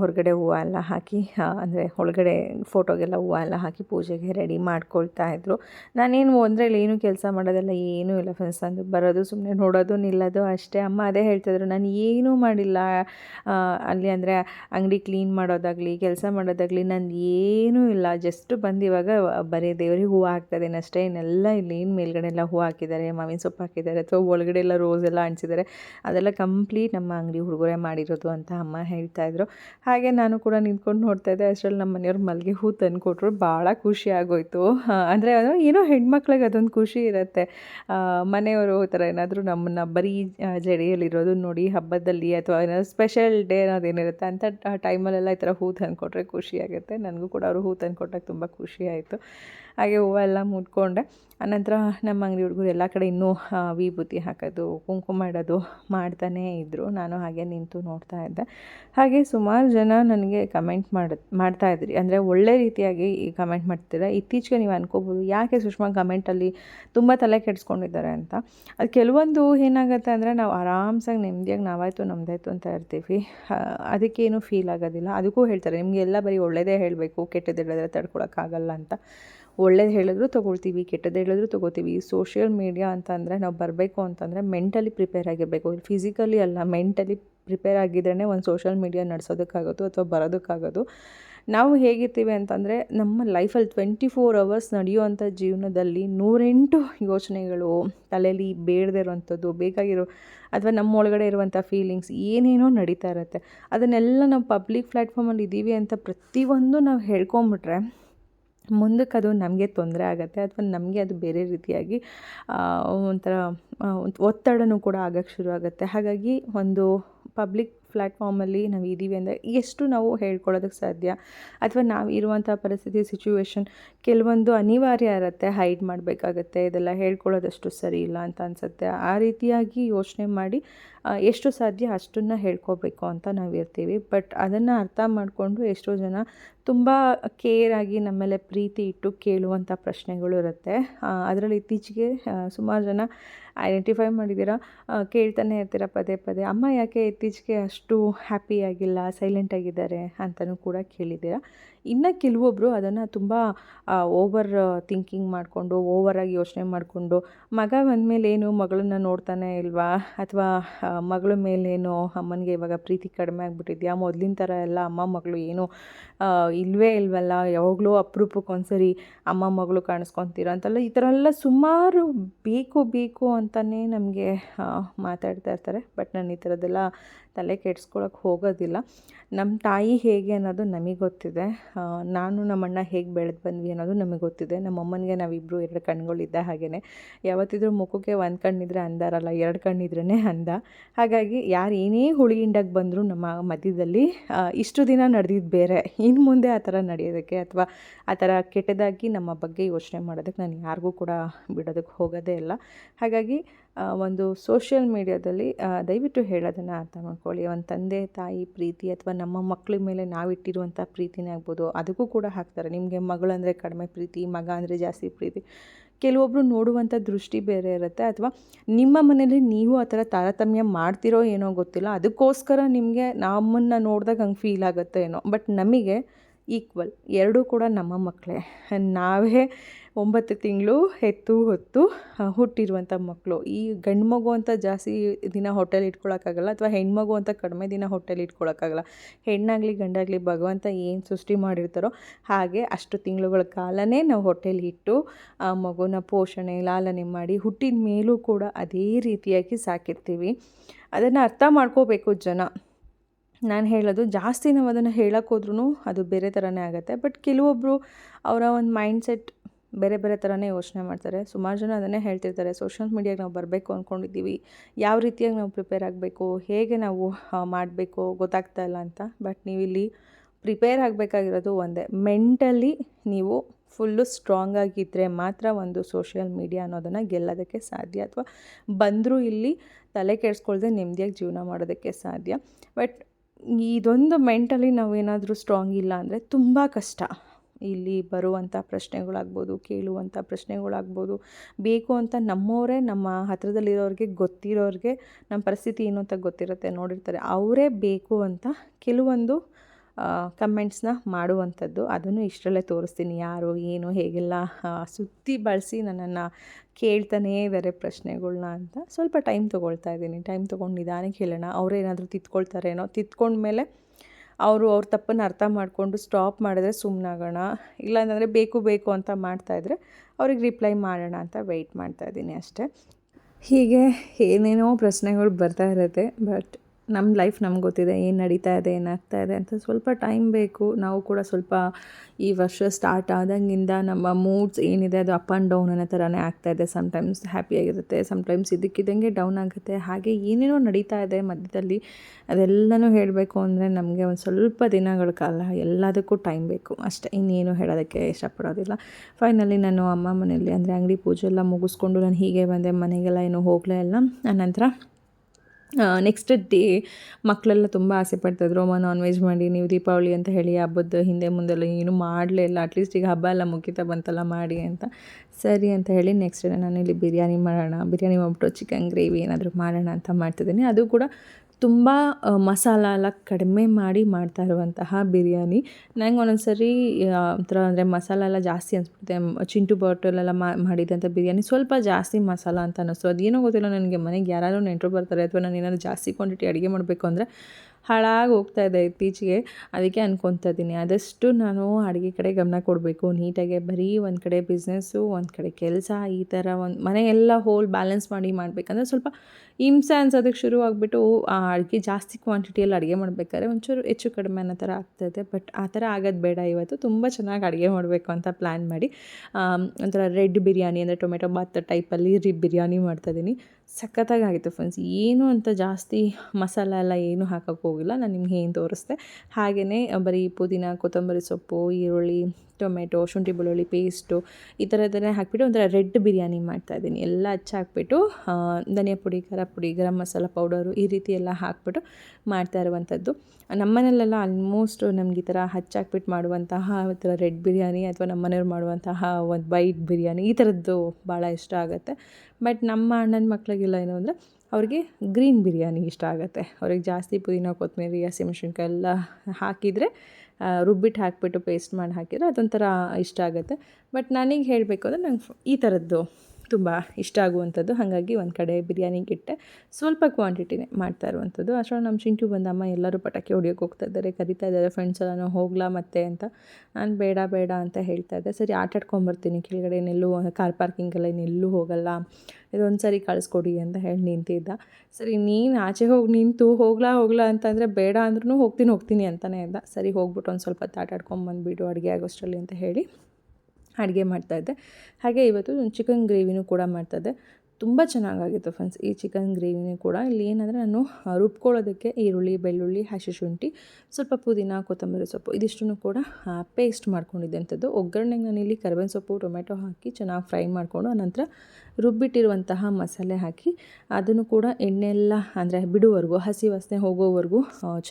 A: ಹೊರಗಡೆ ಹೂವು ಎಲ್ಲ ಹಾಕಿ ಅಂದರೆ ಒಳಗಡೆ ಫೋಟೋಗೆಲ್ಲ ಹೂವು ಎಲ್ಲ ಹಾಕಿ ಪೂಜೆಗೆ ರೆಡಿ ಮಾಡ್ಕೊಳ್ತಾ ಇದ್ರು. ನಾನೇನು ಅಂದರೆ ಏನು ಕೆಲಸ ಮಾಡೋದೆಲ್ಲ ಏನೂ ಇಲ್ಲ ಫ್ರೆಂಡ್ಸ್ ಅಂದರೆ ಬರೋದು ಸುಮ್ಮನೆ ನೋಡೋದು, ನಿಲ್ಲೋದು ಅಷ್ಟೇ. ಅಮ್ಮ ಅದೇ ಹೇಳ್ತಿದ್ರು, ನಾನು ಏನೂ ಮಾಡಿಲ್ಲ. ಅಲ್ಲಿ ಅಂದರೆ ಅಂಗಡಿ ಕ್ಲೀನ್ ಮಾಡೋದಾಗಲಿ, ಕೆಲಸ ಮಾಡೋದಾಗಲಿ ನಾನು ಏನೂ ಇಲ್ಲ. ಜಸ್ಟ್ ಬಂದು ಇವಾಗ ಬರೀ ದೇವ್ರಿಗೆ ಹೂವು ಹಾಕ್ತಾ ಇದ್ದೀನಿ ಅಷ್ಟೇ. ಇನ್ನೆಲ್ಲ ಇಲ್ಲಿ ಏನು ಮೇಲ್ಗಡೆ ಎಲ್ಲ ಹೂವು ಹಾಕಿದ್ದಾರೆ ಮಾವಿನ ಸೊಪ್ಪು ಹಾಕಿದ್ದಾರೆ ಅಥವಾ ಒಳಗಡೆ ಎಲ್ಲ ರೋಸ್ ಎಲ್ಲ ಅಂಟಿಸಿದ್ದಾರೆ ಅದೆಲ್ಲ ಕಂಪ್ಲೀಟ್ ನಮ್ಮ ಅಂಗಡಿ ಹುಡುಗರೇ ಮಾಡಿರೋದು ಅಂತ ಅಮ್ಮ ಹೇಳ್ತಾ ಇದ್ರು. ಹಾಗೆ ನಾನು ಕೂಡ ನಿಂತ್ಕೊಂಡು ನೋಡ್ತಾ ಇದ್ದೆ. ಅಷ್ಟರಲ್ಲಿ ನಮ್ಮ ಮನೆಯವ್ರು ಮಲ್ಲಿಗೆ ಹೂ ತಂದುಕೊಟ್ರು. ಭಾಳ ಖುಷಿ ಆಗೋಯ್ತು. ಅಂದರೆ ಅದು ಏನೋ ಹೆಣ್ಮಕ್ಳಿಗೆ ಅದೊಂದು ಖುಷಿ ಇರುತ್ತೆ. ಮನೆಯವರು ಥರ ಏನಾದರೂ ನಮ್ಮನ್ನ ಬರೀ ಜಡಿಯಲ್ಲಿರೋದು ನೋಡಿ, ಹಬ್ಬದಲ್ಲಿ ಅಥವಾ ಏನಾದರೂ ಸ್ಪೆಷಲ್ ಡೇ ಅನ್ನೋದೇನಿರುತ್ತೆ ಅಂಥ ಟೈಮಲ್ಲೆಲ್ಲ ಈ ಥರ ಹೂ ತಂದುಕೊಟ್ರೆ ಖುಷಿ ಆಗುತ್ತೆ ನನಗೂ ಕೂಡ ಅವರು ಹೂ ತಂದುಕೊಟ್ಟಾಗ ತುಂಬ ಖುಷಿ ಆಯಿತು. ಹಾಗೆ ಹೂವೆಲ್ಲ ಮುಟ್ಕೊಂಡೆ. ಆನಂತರ ನಮ್ಮ ಅಂಗಡಿ ಹುಡುಗರು ಎಲ್ಲ ಕಡೆ ಇನ್ನೂ ವಿಭೂತಿ ಹಾಕೋದು, ಕುಂಕುಮ ಇಡೋದು ಮಾಡ್ತಾನೇ ಇದ್ದರು ನಾನು ಹಾಗೆ ನಿಂತು ನೋಡ್ತಾ ಇದ್ದೆ. ಹಾಗೆ ಸುಮಾರು ಜನ ನನಗೆ ಕಮೆಂಟ್ ಮಾಡಿ, ಮಾಡ್ತಾ ಇದ್ರಿ. ಅಂದರೆ ಒಳ್ಳೆ ರೀತಿಯಾಗಿ ಕಮೆಂಟ್ ಮಾಡ್ತೀರಾ ಇತ್ತೀಚೆಗೆ ನೀವು ಅನ್ಕೋಬೋದು, ಯಾಕೆ ಸುಷ್ಮಾ ಕಮೆಂಟಲ್ಲಿ ತುಂಬ ತಲೆ ಕೆಡಿಸ್ಕೊಂಡಿದ್ದಾರೆ ಅಂತ. ಅದು ಕೆಲವೊಂದು ಏನಾಗುತ್ತೆ ಅಂದರೆ ನಾವು ಆರಾಮ್ಸಾಗಿ ನೆಮ್ಮದಿಯಾಗಿ ನಾವಾಯಿತು ನಮ್ಮದಾಯ್ತು ಅಂತ ಇರ್ತೀವಿ. ಅದಕ್ಕೇನು ಫೀಲ್ ಆಗೋದಿಲ್ಲ. ಅದಕ್ಕೂ ಹೇಳ್ತಾರೆ, ನಿಮಗೆಲ್ಲ ಬರೀ ಒಳ್ಳೆಯದೇ ಹೇಳಬೇಕು, ಕೆಟ್ಟದ್ದು ಹೇಳಿದ್ರೆ ತಡ್ಕೊಳಕ್ಕಾಗಲ್ಲ ಅಂತ. ಒಳ್ಳೇದು ಹೇಳಿದ್ರು ತೊಗೊಳ್ತೀವಿ ಕೆಟ್ಟದ್ದು ಹೇಳಿದ್ರು ತೊಗೋತೀವಿ ಸೋಷಿಯಲ್ ಮೀಡಿಯಾ ಅಂತಂದರೆ ನಾವು ಬರಬೇಕು ಅಂತಂದರೆ ಮೆಂಟಲಿ ಪ್ರಿಪೇರ್ ಆಗಿರಬೇಕು. ಫಿಸಿಕಲಿ ಅಲ್ಲ ಮೆಂಟಲಿ ಪ್ರಿಪೇರ್ ಆಗಿದ್ರೇ ಒಂದು ಸೋಷಿಯಲ್ ಮೀಡಿಯಾ ನಡೆಸೋದಕ್ಕಾಗೋದು ಅಥವಾ ಬರೋದಕ್ಕಾಗೋದು. ನಾವು ಹೇಗಿರ್ತೀವಿ ಅಂತಂದರೆ ನಮ್ಮ ಲೈಫಲ್ಲಿ ಟ್ವೆಂಟಿ ಫೋರ್ ಅವರ್ಸ್ ನಡೆಯುವಂಥ ಜೀವನದಲ್ಲಿ ನೂರೆಂಟು ಯೋಚನೆಗಳು ತಲೆಯಲ್ಲಿ ಬೇಡದೇ ಇರುವಂಥದ್ದು, ಬೇಕಾಗಿರೋ ಅಥವಾ ನಮ್ಮೊಳಗಡೆ ಇರುವಂಥ ಫೀಲಿಂಗ್ಸ್ ಏನೇನೋ ನಡೀತಾ ಇರುತ್ತೆ. ಅದನ್ನೆಲ್ಲ ನಾವು ಪಬ್ಲಿಕ್ ಪ್ಲ್ಯಾಟ್ಫಾರ್ಮಲ್ಲಿ ಇದ್ದೀವಿ ಅಂತ ಪ್ರತಿಯೊಂದು ನಾವು ಹೇಳ್ಕೊಂಬಿಟ್ರೆ ಮುಂದಕ್ಕೆ ಅದು ನಮಗೆ ತೊಂದರೆ ಆಗುತ್ತೆ ಅಥವಾ ನಮಗೆ ಅದು ಬೇರೆ ರೀತಿಯಾಗಿ ಒಂಥರ ಒತ್ತಡನೂ ಕೂಡ ಆಗಕ್ಕೆ ಶುರು ಆಗುತ್ತೆ. ಹಾಗಾಗಿ ಒಂದು ಪಬ್ಲಿಕ್ ಪ್ಲ್ಯಾಟ್ಫಾರ್ಮಲ್ಲಿ ನಾವು ಇದ್ದೀವಿ ಅಂದರೆ ಎಷ್ಟು ನಾವು ಹೇಳ್ಕೊಳ್ಳೋದಕ್ಕೆ ಸಾಧ್ಯ? ಅಥವಾ ನಾವು ಇರುವಂಥ ಪರಿಸ್ಥಿತಿ ಸಿಚುವೇಶನ್ ಕೆಲವೊಂದು ಅನಿವಾರ್ಯ ಇರುತ್ತೆ ಹೈಡ್ ಮಾಡಬೇಕಾಗತ್ತೆ, ಇದೆಲ್ಲ ಹೇಳ್ಕೊಳ್ಳೋದಷ್ಟು ಸರಿ ಇಲ್ಲ ಅಂತ ಅನಿಸುತ್ತೆ. ಆ ರೀತಿಯಾಗಿ ಯೋಚನೆ ಮಾಡಿ ಎಷ್ಟು ಸಾಧ್ಯ ಅಷ್ಟನ್ನು ಹೇಳ್ಕೋಬೇಕು ಅಂತ ನಾವು ಇರ್ತೀವಿ. ಬಟ್ ಅದನ್ನು ಅರ್ಥ ಮಾಡಿಕೊಂಡು ಎಷ್ಟೋ ಜನ ತುಂಬ ಕೇರ್ ಆಗಿ ನಮ್ಮ ಮೇಲೆ ಪ್ರೀತಿ ಇಟ್ಟು ಕೇಳುವಂಥ ಪ್ರಶ್ನೆಗಳು ಇರುತ್ತೆ. ಅದರಲ್ಲಿ ಇತ್ತೀಚೆಗೆ ಸುಮಾರು ಜನ ಐಡೆಂಟಿಫೈ ಮಾಡಿದ್ದೀರಾ? ಕೇಳ್ತಾನೆ ಇರ್ತೀರ ಪದೇ ಪದೇ? ಅಮ್ಮ ಯಾಕೆ ಇತ್ತೀಚೆಗೆ ಅಷ್ಟು ಹ್ಯಾಪಿ ಆಗಿಲ್ಲ ಸೈಲೆಂಟ್ ಆಗಿದ್ದಾರೆ ಅಂತಲೂ ಕೂಡ ಕೇಳಿದ್ದೀರಾ? ಇನ್ನು ಕೆಲವೊಬ್ಬರು ಅದನ್ನು ತುಂಬ ಓವರ್ ಥಿಂಕಿಂಗ್ ಮಾಡಿಕೊಂಡು ಓವರಾಗಿ ಯೋಚನೆ ಮಾಡಿಕೊಂಡು, ಮಗ ಬಂದಮೇಲೆ ಏನು ಮಗಳನ್ನ ನೋಡ್ತಾನೆ ಇಲ್ವಾ? ಅಥವಾ ಮಗಳ ಮೇಲೇನು ಅಮ್ಮನಿಗೆ ಇವಾಗ ಪ್ರೀತಿ ಕಡಿಮೆ ಆಗಿಬಿಟ್ಟಿದ್ಯಾ? ಮೊದಲಿನ ಥರ ಎಲ್ಲ ಅಮ್ಮ, ಮಗಳು ಏನು ಇಲ್ವೇ ಇಲ್ವಲ್ಲ? ಯಾವಾಗಲೂ ಅಪರೂಪಕ್ಕೆ ಒಂದ್ಸರಿ ಅಮ್ಮ, ಮಗಳು ಕಾಣಿಸ್ಕೊತೀರ ಅಂತೆಲ್ಲ ಈ ಥರ ಎಲ್ಲ ಸುಮಾರು ಬೇಕು ಬೇಕು ಅಂತಲೇ ನಮಗೆ ಮಾತಾಡ್ತಾ ಇರ್ತಾರೆ. ಬಟ್ ನಾನು ಈ ಥರದ್ದೆಲ್ಲ ತಲೆ ಕೆಡ್ಸ್ಕೊಳಕ್ಕೆ ಹೋಗೋದಿಲ್ಲ. ನಮ್ಮ ತಾಯಿ ಹೇಗೆ ಅನ್ನೋದು ನಮಗೆ ಗೊತ್ತಿದೆ. ನಾನು ನಾನು ನಮ್ಮಣ್ಣ ಹೇಗೆ ಬೆಳೆದು ಬಂದ್ವಿ ಅನ್ನೋದು ನಮಗೆ ಗೊತ್ತಿದೆ. ನಮ್ಮ ಅಮ್ಮನಿಗೆ ನಾವಿಬ್ಬರು ಎರಡು ಕಣ್ಗಳಿದ್ದ ಹಾಗೆಯೇ ಯಾವತ್ತಿದ್ರೂ ಮುಖಕ್ಕೆ ಒಂದು ಕಣ್ಣಿದ್ರೆ ಅಂದಾರಲ್ಲ, ಎರಡು ಕಣ್ಣಿದ್ರೇ ಅಂದ. ಹಾಗಾಗಿ ಯಾರು ಏನೇ ಹುಳಿ ಹಿಂಡಕ್ಕೆ ಬಂದರೂ ನಮ್ಮ ಮಧ್ಯದಲ್ಲಿ ಇಷ್ಟು ದಿನ ನಡೆದಿದ್ದು ಬೇರೆ. ಇನ್ನು ಮುಂದೆ ಆ ಥರ ನಡೆಯೋದಕ್ಕೆ ಅಥವಾ ಆ ಥರ ಕೆಟ್ಟದಾಗಿ ನಮ್ಮ ಬಗ್ಗೆ ಯೋಚನೆ ಮಾಡೋದಕ್ಕೆ ನಾನು ಯಾರಿಗೂ ಕೂಡ ಬಿಡೋದಕ್ಕೆ ಹೋಗೋದೇ ಇಲ್ಲ. ಹಾಗಾಗಿ ಒಂದು ಸೋಷಿಯಲ್ ಮೀಡ್ಯಾದಲ್ಲಿ ದಯವಿಟ್ಟು ಹೇಳೋದನ್ನು ಅರ್ಥ ಮಾಡ್ಕೊಳ್ಳಿ. ಒಂದು ತಂದೆ, ತಾಯಿ ಪ್ರೀತಿ ಅಥವಾ ನಮ್ಮ ಮಕ್ಕಳ ಮೇಲೆ ನಾವಿಟ್ಟಿರುವಂಥ ಪ್ರೀತಿನೇ ಆಗ್ಬೋದು. ಅದಕ್ಕೂ ಕೂಡ ಹಾಕ್ತಾರೆ. ನಿಮಗೆ ಮಗಳಂದರೆ ಕಡಿಮೆ ಪ್ರೀತಿ, ಮಗ ಅಂದರೆ ಜಾಸ್ತಿ ಪ್ರೀತಿ. ಕೆಲವೊಬ್ಬರು ನೋಡುವಂಥ ದೃಷ್ಟಿ ಬೇರೆ ಇರುತ್ತೆ. ಅಥವಾ ನಿಮ್ಮ ಮನೇಲಿ ನೀವು ಆ ಥರ ತಾರತಮ್ಯ ಮಾಡ್ತಿರೋ ಏನೋ ಗೊತ್ತಿಲ್ಲ. ಅದಕ್ಕೋಸ್ಕರ ನಿಮಗೆ ನಮ್ಮನ್ನು ನೋಡಿದಾಗ ಹಂಗೆ ಫೀಲ್ ಆಗುತ್ತೆ ಏನೋ. ಬಟ್ ನಮಗೆ ಈಕ್ವಲ್. ಎರಡೂ ಕೂಡ ನಮ್ಮ ಮಕ್ಕಳೇ. ನಾವೇ ಒಂಬತ್ತು ತಿಂಗಳು ಹೆತ್ತು ಹೊತ್ತು ಹುಟ್ಟಿರುವಂಥ ಮಕ್ಕಳು. ಈ ಗಂಡು ಮಗು ಅಂತ ಜಾಸ್ತಿ ದಿನ ಹೋಟೆಲ್ ಇಟ್ಕೊಳಕ್ಕಾಗಲ್ಲ ಅಥವಾ ಹೆಣ್ಮಗು ಅಂತ ಕಡಿಮೆ ದಿನ ಹೋಟೆಲ್ ಇಟ್ಕೊಳಕ್ಕಾಗಲ್ಲ. ಹೆಣ್ಣಾಗಲಿ, ಗಂಡಾಗಲಿ ಭಗವಂತ ಏನು ಸೃಷ್ಟಿ ಮಾಡಿರ್ತಾರೋ ಹಾಗೆ ಅಷ್ಟು ತಿಂಗಳುಗಳ ಕಾಲನೇ ನಾವು ಹೊಟ್ಟೆಲಿ ಇಟ್ಟು, ಆ, ಮಗುನ ಪೋಷಣೆ, ಲಾಲನೆ ಮಾಡಿ ಹುಟ್ಟಿದ ಮೇಲೂ ಕೂಡ ಅದೇ ರೀತಿಯಾಗಿ ಸಾಕಿರ್ತೀವಿ. ಅದನ್ನು ಅರ್ಥ ಮಾಡ್ಕೋಬೇಕು ಜನ. ನಾನು ಹೇಳೋದು ಜಾಸ್ತಿ ನಾವು ಅದನ್ನು ಹೇಳಕ್ಕೆ ಹೋದ್ರೂ ಅದು ಬೇರೆ ಥರನೇ ಆಗುತ್ತೆ. ಬಟ್ ಕೆಲವೊಬ್ಬರು ಅವರ ಒಂದು ಮೈಂಡ್ಸೆಟ್ ಬೇರೆ ಬೇರೆ ಥರನೇ ಯೋಚನೆ ಮಾಡ್ತಾರೆ. ಸುಮಾರು ಜನ ಅದನ್ನೇ ಹೇಳ್ತಿರ್ತಾರೆ. ಸೋಷಿಯಲ್ ಮೀಡಿಯಾಗೆ ನಾವು ಬರಬೇಕು ಅಂದ್ಕೊಂಡಿದ್ದೀವಿ. ಯಾವ ರೀತಿಯಾಗಿ ನಾವು ಪ್ರಿಪೇರ್ ಆಗಬೇಕು? ಹೇಗೆ ನಾವು ಮಾಡಬೇಕು? ಗೊತ್ತಾಗ್ತಾ ಇಲ್ಲ ಅಂತ. ಬಟ್ ನೀವಿಲ್ಲಿ ಪ್ರಿಪೇರ್ ಆಗಬೇಕಾಗಿರೋದು ಒಂದೇ. ಮೆಂಟಲಿ ನೀವು ಫುಲ್ಲು ಸ್ಟ್ರಾಂಗ್ ಆಗಿದ್ದರೆ ಮಾತ್ರ ಒಂದು ಸೋಷಿಯಲ್ ಮೀಡಿಯಾ ಅನ್ನೋದನ್ನು ಗೆಲ್ಲೋದಕ್ಕೆ ಸಾಧ್ಯ. ಅಥವಾ ಬಂದರೂ ಇಲ್ಲಿ ತಲೆ ಕೆಡಿಸ್ಕೊಳ್ದೆ ನೆಮ್ಮದಿಯಾಗಿ ಜೀವನ ಮಾಡೋದಕ್ಕೆ ಸಾಧ್ಯ. ಬಟ್ ಇದೊಂದು ಮೆಂಟಲಿ ನಾವೇನಾದರೂ ಸ್ಟ್ರಾಂಗ್ ಇಲ್ಲ ಅಂದರೆ ತುಂಬ ಕಷ್ಟ. ಇಲ್ಲಿ ಬರುವಂಥ ಪ್ರಶ್ನೆಗಳಾಗ್ಬೋದು ಕೇಳುವಂಥ ಪ್ರಶ್ನೆಗಳಾಗ್ಬೋದು, ಬೇಕು ಅಂತ ನಮ್ಮವರೇ ನಮ್ಮ ಹತ್ರದಲ್ಲಿರೋರಿಗೆ ಗೊತ್ತಿರೋರಿಗೆ ನಮ್ಮ ಪರಿಸ್ಥಿತಿ ಏನು ಅಂತ ಗೊತ್ತಿರುತ್ತೆ, ನೋಡಿರ್ತಾರೆ. ಅವರೇ ಬೇಕು ಅಂತ ಕೆಲವೊಂದು ಕಮೆಂಟ್ಸ್ನ ಮಾಡುವಂಥದ್ದು. ಅದನ್ನು ಇಷ್ಟರಲ್ಲೇ ತೋರಿಸ್ತೀನಿ. ಯಾರು, ಏನು, ಹೇಗೆಲ್ಲ ಸುದ್ದಿ ಸುತ್ತಿ ಬಳಸಿ ನನ್ನನ್ನು ಕೇಳ್ತಾನೇ ಇದ್ದಾರೆ ಪ್ರಶ್ನೆಗಳನ್ನ ಅಂತ. ಸ್ವಲ್ಪ ಟೈಮ್ ತೊಗೊಳ್ತಾ ಇದ್ದೀನಿ. ಟೈಮ್ ತೊಗೊಂಡು ನಿಧಾನಕ್ಕೆ ಹೇಳೋಣ. ಅವರೇನಾದರೂ ತಿದ್ಕೊಳ್ತಾರೇನೋ? ತಿದ್ಕೊಂಡ್ಮೇಲೆ ಅವರು ಅವ್ರ ತಪ್ಪನ್ನು ಅರ್ಥ ಮಾಡಿಕೊಂಡು ಸ್ಟಾಪ್ ಮಾಡಿದ್ರೆ ಸುಮ್ಮನಾಗೋಣ ಇಲ್ಲಾಂದರೆ ಬೇಕು ಬೇಕು ಅಂತ ಮಾಡ್ತಾಯಿದ್ರೆ ಅವ್ರಿಗೆ ರಿಪ್ಲೈ ಮಾಡೋಣ ಅಂತ ವೆಯ್ಟ್ ಮಾಡ್ತಾ ಇದ್ದೀನಿ ಅಷ್ಟೇ. ಹೀಗೆ ಏನೇನೋ ಪ್ರಶ್ನೆಗಳು ಬರ್ತಾ ಇರುತ್ತೆ ಬಟ್ ನಮ್ಮ ಲೈಫ್ ನಮ್ಗೆ ಗೊತ್ತಿದೆ, ಏನು ನಡೀತಾ ಇದೆ ಏನಾಗ್ತಾ ಇದೆ ಅಂತ ಸ್ವಲ್ಪ ಟೈಮ್ ಬೇಕು. ನಾವು ಕೂಡ ಸ್ವಲ್ಪ ಈ ವರ್ಷ ಸ್ಟಾರ್ಟ್ ಆದಂಗಿಂದ ನಮ್ಮ ಮೂಡ್ಸ್ ಏನಿದೆ, ಅದು ಅಪ್ ಆ್ಯಂಡ್ ಡೌನ್ ಅನ್ನೋ ಥರನೇ ಆಗ್ತಾ ಇದೆ. ಸಮ್ಟೈಮ್ಸ್ ಹ್ಯಾಪಿಯಾಗಿರುತ್ತೆ ಸಮ್ಟೈಮ್ಸ್ ಇದಕ್ಕಿದ್ದಂಗೆ ಡೌನ್ ಆಗುತ್ತೆ. ಹಾಗೆ ಏನೇನೋ ನಡೀತಾ ಇದೆ ಮಧ್ಯದಲ್ಲಿ, ಅದೆಲ್ಲನೂ ಹೇಳಬೇಕು ಅಂದರೆ ನಮಗೆ ಒಂದು ಸ್ವಲ್ಪ ದಿನಗಳ ಕಾಲ ಎಲ್ಲದಕ್ಕೂ ಟೈಮ್ ಬೇಕು. ಅಷ್ಟೇ, ಇನ್ನೇನು ಹೇಳೋದಕ್ಕೆ ಇಷ್ಟಪಡೋದಿಲ್ಲ. ಫೈನಲಿ ನಾನು ಅಮ್ಮ ಮನೆಯಲ್ಲಿ ಅಂದರೆ ಅಂಗಡಿ ಪೂಜೆ ಎಲ್ಲ ಮುಗಿಸ್ಕೊಂಡು ನಾನು ಹೀಗೆ ಬಂದೆ. ಮನೆಗೆಲ್ಲ ಏನು ಹೋಗಲೇ ಇಲ್ಲ. ಆನಂತರ ನೆಕ್ಸ್ಟ್ ಡೇ ಮಕ್ಕಳೆಲ್ಲ ತುಂಬ ಆಸೆ ಪಡ್ತಾಯಿದ್ರು ಅಮ್ಮ ನಾನ್ ವೆಜ್ ಮಾಡಿ, ನೀವು ದೀಪಾವಳಿ ಅಂತ ಹೇಳಿ ಹಬ್ಬದ ಹಿಂದೆ ಮುಂದೆಲ್ಲ ಏನೂ ಮಾಡಲೇ ಇಲ್ಲ ಅಟ್ಲೀಸ್ಟ್ ಈಗ ಹಬ್ಬ ಎಲ್ಲ ಮುಗಿತಾ ಬಂತಲ್ಲ ಮಾಡಿ ಅಂತ. ಸರಿ ಅಂತ ಹೇಳಿ ನೆಕ್ಸ್ಟ್ ಡೇ ನಾನು ಇಲ್ಲಿ ಬಿರಿಯಾನಿ ಮಾಡೋಣ, ಬಿರಿಯಾನಿ ಮಾಡ್ಬಿಟ್ಟು ಚಿಕನ್ ಗ್ರೇವಿ ಏನಾದರೂ ಮಾಡೋಣ ಅಂತ ಮಾಡ್ತಿದ್ದೀನಿ. ಅದು ಕೂಡ ತುಂಬ ಮಸಾಲ ಎಲ್ಲ ಕಡಿಮೆ ಮಾಡಿ ಮಾಡ್ತಾ ಇರುವಂತಹ ಬಿರಿಯಾನಿ. ನಂಗೆ ಒಂದೊಂದು ಸರಿ ಒಂಥರ ಅಂದರೆ ಮಸಾಲ ಎಲ್ಲ ಜಾಸ್ತಿ ಅನಿಸ್ಬಿಡುತ್ತೆ. ಚಿಂಟು ಬಾಟಲೆಲ್ಲ ಮಾಡಿದಂಥ ಬಿರಿಯಾನಿ ಸ್ವಲ್ಪ ಜಾಸ್ತಿ ಮಸಾಲ ಅಂತ ಅನ್ನಿಸ್ತು. ಅದೇನೋ ಗೊತ್ತಿಲ್ಲ, ನನಗೆ ಮನೆಗೆ ಯಾರಾದರೂ ನೆಂಟರು ಬರ್ತಾರೆ ಅಥವಾ ನಾನು ಏನಾದರೂ ಜಾಸ್ತಿ ಕ್ವಾಂಟಿಟಿ ಅಡುಗೆ ಮಾಡಬೇಕು ಅಂದರೆ ಹಾಳಾಗಿ ಹೋಗ್ತಾ ಇದೆ ಇತ್ತೀಚೆಗೆ. ಅದಕ್ಕೆ ಅನ್ಕೊತಾ ಇದ್ದೀನಿ. ಆದಷ್ಟು ನಾನು ಅಡುಗೆ ಕಡೆ ಗಮನ ಕೊಡಬೇಕು. ನೀಟಾಗಿ ಬರೀ ಒಂದು ಕಡೆ ಬಿಸ್ನೆಸ್ಸು ಒಂದು ಕಡೆ ಕೆಲಸ, ಈ ಥರ ಒಂದು ಮನೆಯೆಲ್ಲ ಹೋಲ್ ಬ್ಯಾಲೆನ್ಸ್ ಮಾಡಿ ಮಾಡಬೇಕಂದ್ರೆ ಸ್ವಲ್ಪ ಹಿಂಸೆ ಅನ್ಸೋದಕ್ಕೆ ಶುರು ಆಗಿಬಿಟ್ಟು, ಆ ಅಡುಗೆ ಜಾಸ್ತಿ ಕ್ವಾಂಟಿಟಿಯಲ್ಲಿ ಅಡುಗೆ ಮಾಡಬೇಕಾದ್ರೆ ಒಂಚೂರು ಹೆಚ್ಚು ಕಡಿಮೆ ಅನ್ನೋ ಥರ ಆಗ್ತದೆ ಬಟ್ ಆ ಥರ ಆಗೋದು ಬೇಡ ಇವತ್ತು. ತುಂಬ ಚೆನ್ನಾಗಿ ಅಡುಗೆ ಮಾಡಬೇಕು ಅಂತ ಪ್ಲ್ಯಾನ್ ಮಾಡಿ. ಒಂಥರ ರೆಡ್ ಬಿರಿಯಾನಿ ಅಂದರೆ ಟೊಮೆಟೊ ಬಾತ್ ಟೈಪಲ್ಲಿ ರಿ ಬಿರಿಯಾನಿ ಮಾಡ್ತಾಯಿದ್ದೀನಿ ಸಖತ್ತಾಗಿ ಆಗಿತ್ತು ಫ್ರೆಂಡ್ಸ್ ಏನು ಅಂತ ಜಾಸ್ತಿ ಮಸಾಲ ಎಲ್ಲ ಏನೂ ಹಾಕೋಕ್ಕೆ ಹೋಗಿಲ್ಲ. ನಾನು ನಿಮ್ಗೆ ಏನು ತೋರಿಸ್ದೆ? ಹಾಗೆಯೇ ಬರೀ ಪುದೀನ, ಕೊತ್ತಂಬರಿ ಸೊಪ್ಪು, ಈರುಳ್ಳಿ ಟೊಮೆಟೊ ಶುಂಠಿ ಬೆಳ್ಳುಳ್ಳಿ ಪೇಸ್ಟು ಈ ಥರದನ್ನೇ ಹಾಕಿಬಿಟ್ಟು ಒಂಥರ ರೆಡ್ ಬಿರಿಯಾನಿ ಮಾಡ್ತಾಯಿದ್ದೀನಿ ಎಲ್ಲ ಹಚ್ಚಾಕ್ಬಿಟ್ಟು ಧನಿಯಾ ಪುಡಿ, ಖಾರ ಪುಡಿ, ಗರಂ ಮಸಾಲ ಪೌಡರು ಈ ರೀತಿ ಎಲ್ಲ ಹಾಕ್ಬಿಟ್ಟು ಮಾಡ್ತಾ ಇರುವಂಥದ್ದು. ನಮ್ಮನೇಲೆಲ್ಲ ಆಲ್ಮೋಸ್ಟ್ ನಮ್ಗೆ ಈ ಥರ ಹಚ್ಚಾಕ್ಬಿಟ್ಟು ಮಾಡುವಂತಹ ಈ ಥರ ರೆಡ್ ಬಿರಿಯಾನಿ ಅಥವಾ ನಮ್ಮನೆಯವ್ರು ಮಾಡುವಂತಹ ಒಂದು ವೈಟ್ ಬಿರಿಯಾನಿ ಈ ಥರದ್ದು ಭಾಳ ಇಷ್ಟ ಆಗುತ್ತೆ. ಬಟ್ ನಮ್ಮ ಅಣ್ಣನ ಮಕ್ಕಳಿಗೆಲ್ಲ ಏನು ಅಂದರೆ, ಅವ್ರಿಗೆ ಗ್ರೀನ್ ಬಿರಿಯಾನಿ ಇಷ್ಟ ಆಗುತ್ತೆ. ಅವ್ರಿಗೆ ಜಾಸ್ತಿ ಪುದೀನ ಕೊತ್ತಂಬರಿ ಹಸಿಮೆಣ್ಸಿನ್ಕಾಯಿ ಎಲ್ಲ ಹಾಕಿದರೆ ರುಬ್ಬಿಟ್ಟು ಹಾಕಿಬಿಟ್ಟು ಪೇಸ್ಟ್ ಮಾಡಿ ಹಾಕಿದರೆ ಅದೊಂಥರ ಇಷ್ಟ ಆಗುತ್ತೆ. ಬಟ್ ನನಗೆ ಹೇಳಬೇಕು ಅಂದರೆ ನಂಗೆ ಈ ಥರದ್ದು ತುಂಬ ಇಷ್ಟ ಆಗುವಂಥದ್ದು. ಹಾಗಾಗಿ ಒಂದು ಕಡೆ ಬಿರಿಯಾನಿಗೆ ಇಟ್ಟೆ. ಸ್ವಲ್ಪ ಕ್ವಾಂಟಿಟಿನೇ ಮಾಡ್ತಾ ಇರುವಂಥದ್ದು. ಅಷ್ಟರಲ್ಲಿ ನಮ್ಮ ಚಿಂಟು ಬಂದ ಅಮ್ಮ ಎಲ್ಲರೂ ಪಟಾಕಿ ಹೊಡಿಯೋಕೆ ಹೋಗ್ತಾ ಇದ್ದಾರೆ. ಕರಿತಾ ಇದ್ದಾರೆ. ಫ್ರೆಂಡ್ಸ್ ಎಲ್ಲನೂ ಹೋಗ್ಲಾ ಮತ್ತೆ ಅಂತ. ನಾನು ಬೇಡ ಬೇಡ ಅಂತ ಹೇಳ್ತಾ ಇದ್ದೆ. ಸರಿ ಆಟಾಡ್ಕೊಂಬರ್ತೀನಿ ಕೆಳಗಡೆ ಎಲ್ಲೂ ಕಾರ್ ಪಾರ್ಕಿಂಗೆಲ್ಲ ಇನ್ನೆಲ್ಲೂ ಹೋಗಲ್ಲ. ಇದೊಂದು ಸರಿ ಕಳಿಸ್ಕೊಡಿ ಅಂತ ಹೇಳಿ ನಿಂತಿದ್ದ. ಸರಿ, ನೀನು ಆಚೆ ಹೋಗಿ, ನಿಂತು ಹೋಗ್ಲಾ ಹೋಗ್ಲಾ ಅಂತಂದರೆ ಬೇಡ ಅಂದ್ರೂ ಹೋಗ್ತೀನಿ ಹೋಗ್ತೀನಿ ಅಂತಲೇ ಇದ್ದ. ಸರಿ, ಹೋಗ್ಬಿಟ್ಟು ಒಂದು ಸ್ವಲ್ಪ ಹೊತ್ತು ಆಟ ಆಡ್ಕೊಂಬಂದ್ಬಿಟ್ಟು ಅಡುಗೆ ಆಗೋಷ್ಟರಲ್ಲಿ ಅಂತ ಹೇಳಿ. ಅಡುಗೆ ಮಾಡ್ತಾಯಿದ್ದೆ ಹಾಗೆ ಇವತ್ತು ಚಿಕನ್ ಗ್ರೇವಿನೂ ಕೂಡ ಮಾಡ್ತಾಯಿದ್ದೆ ತುಂಬ ಚೆನ್ನಾಗಾಗಿತ್ತು ಫ್ರೆಂಡ್ಸ್ ಈ ಚಿಕನ್ ಗ್ರೇವಿನೂ ಕೂಡ. ಇಲ್ಲಿ ಏನಂದರೆ ನಾನು ರುಬ್ಕೊಳ್ಳೋದಕ್ಕೆ ಈರುಳ್ಳಿ, ಬೆಳ್ಳುಳ್ಳಿ, ಹಸಿ ಶುಂಠಿ, ಸ್ವಲ್ಪ ಪುದೀನ, ಕೊತ್ತಂಬರಿ ಸೊಪ್ಪು ಇದಿಷ್ಟನ್ನು ಕೂಡ ಪೇಸ್ಟ್ ಮಾಡ್ಕೊಂಡಿದ್ದೆ ಅಂಥದ್ದು. ಒಗ್ಗರಣೆಗೆ ನಾನು ಇಲ್ಲಿ ಕರಿಬೇವಿನ ಸೊಪ್ಪು ಟೊಮೆಟೊ ಹಾಕಿ ಚೆನ್ನಾಗಿ ಫ್ರೈ ಮಾಡಿಕೊಂಡು ಆನಂತರ ರುಬ್ಬಿಟ್ಟಿರುವಂತಹ ಮಸಾಲೆ ಹಾಕಿ ಅದನ್ನು ಕೂಡ ಎಣ್ಣೆ ಎಲ್ಲ ಅಂದರೆ ಬಿಡುವವರೆಗೂ, ಹಸಿ ವಾಸನೆ ಹೋಗೋವರೆಗೂ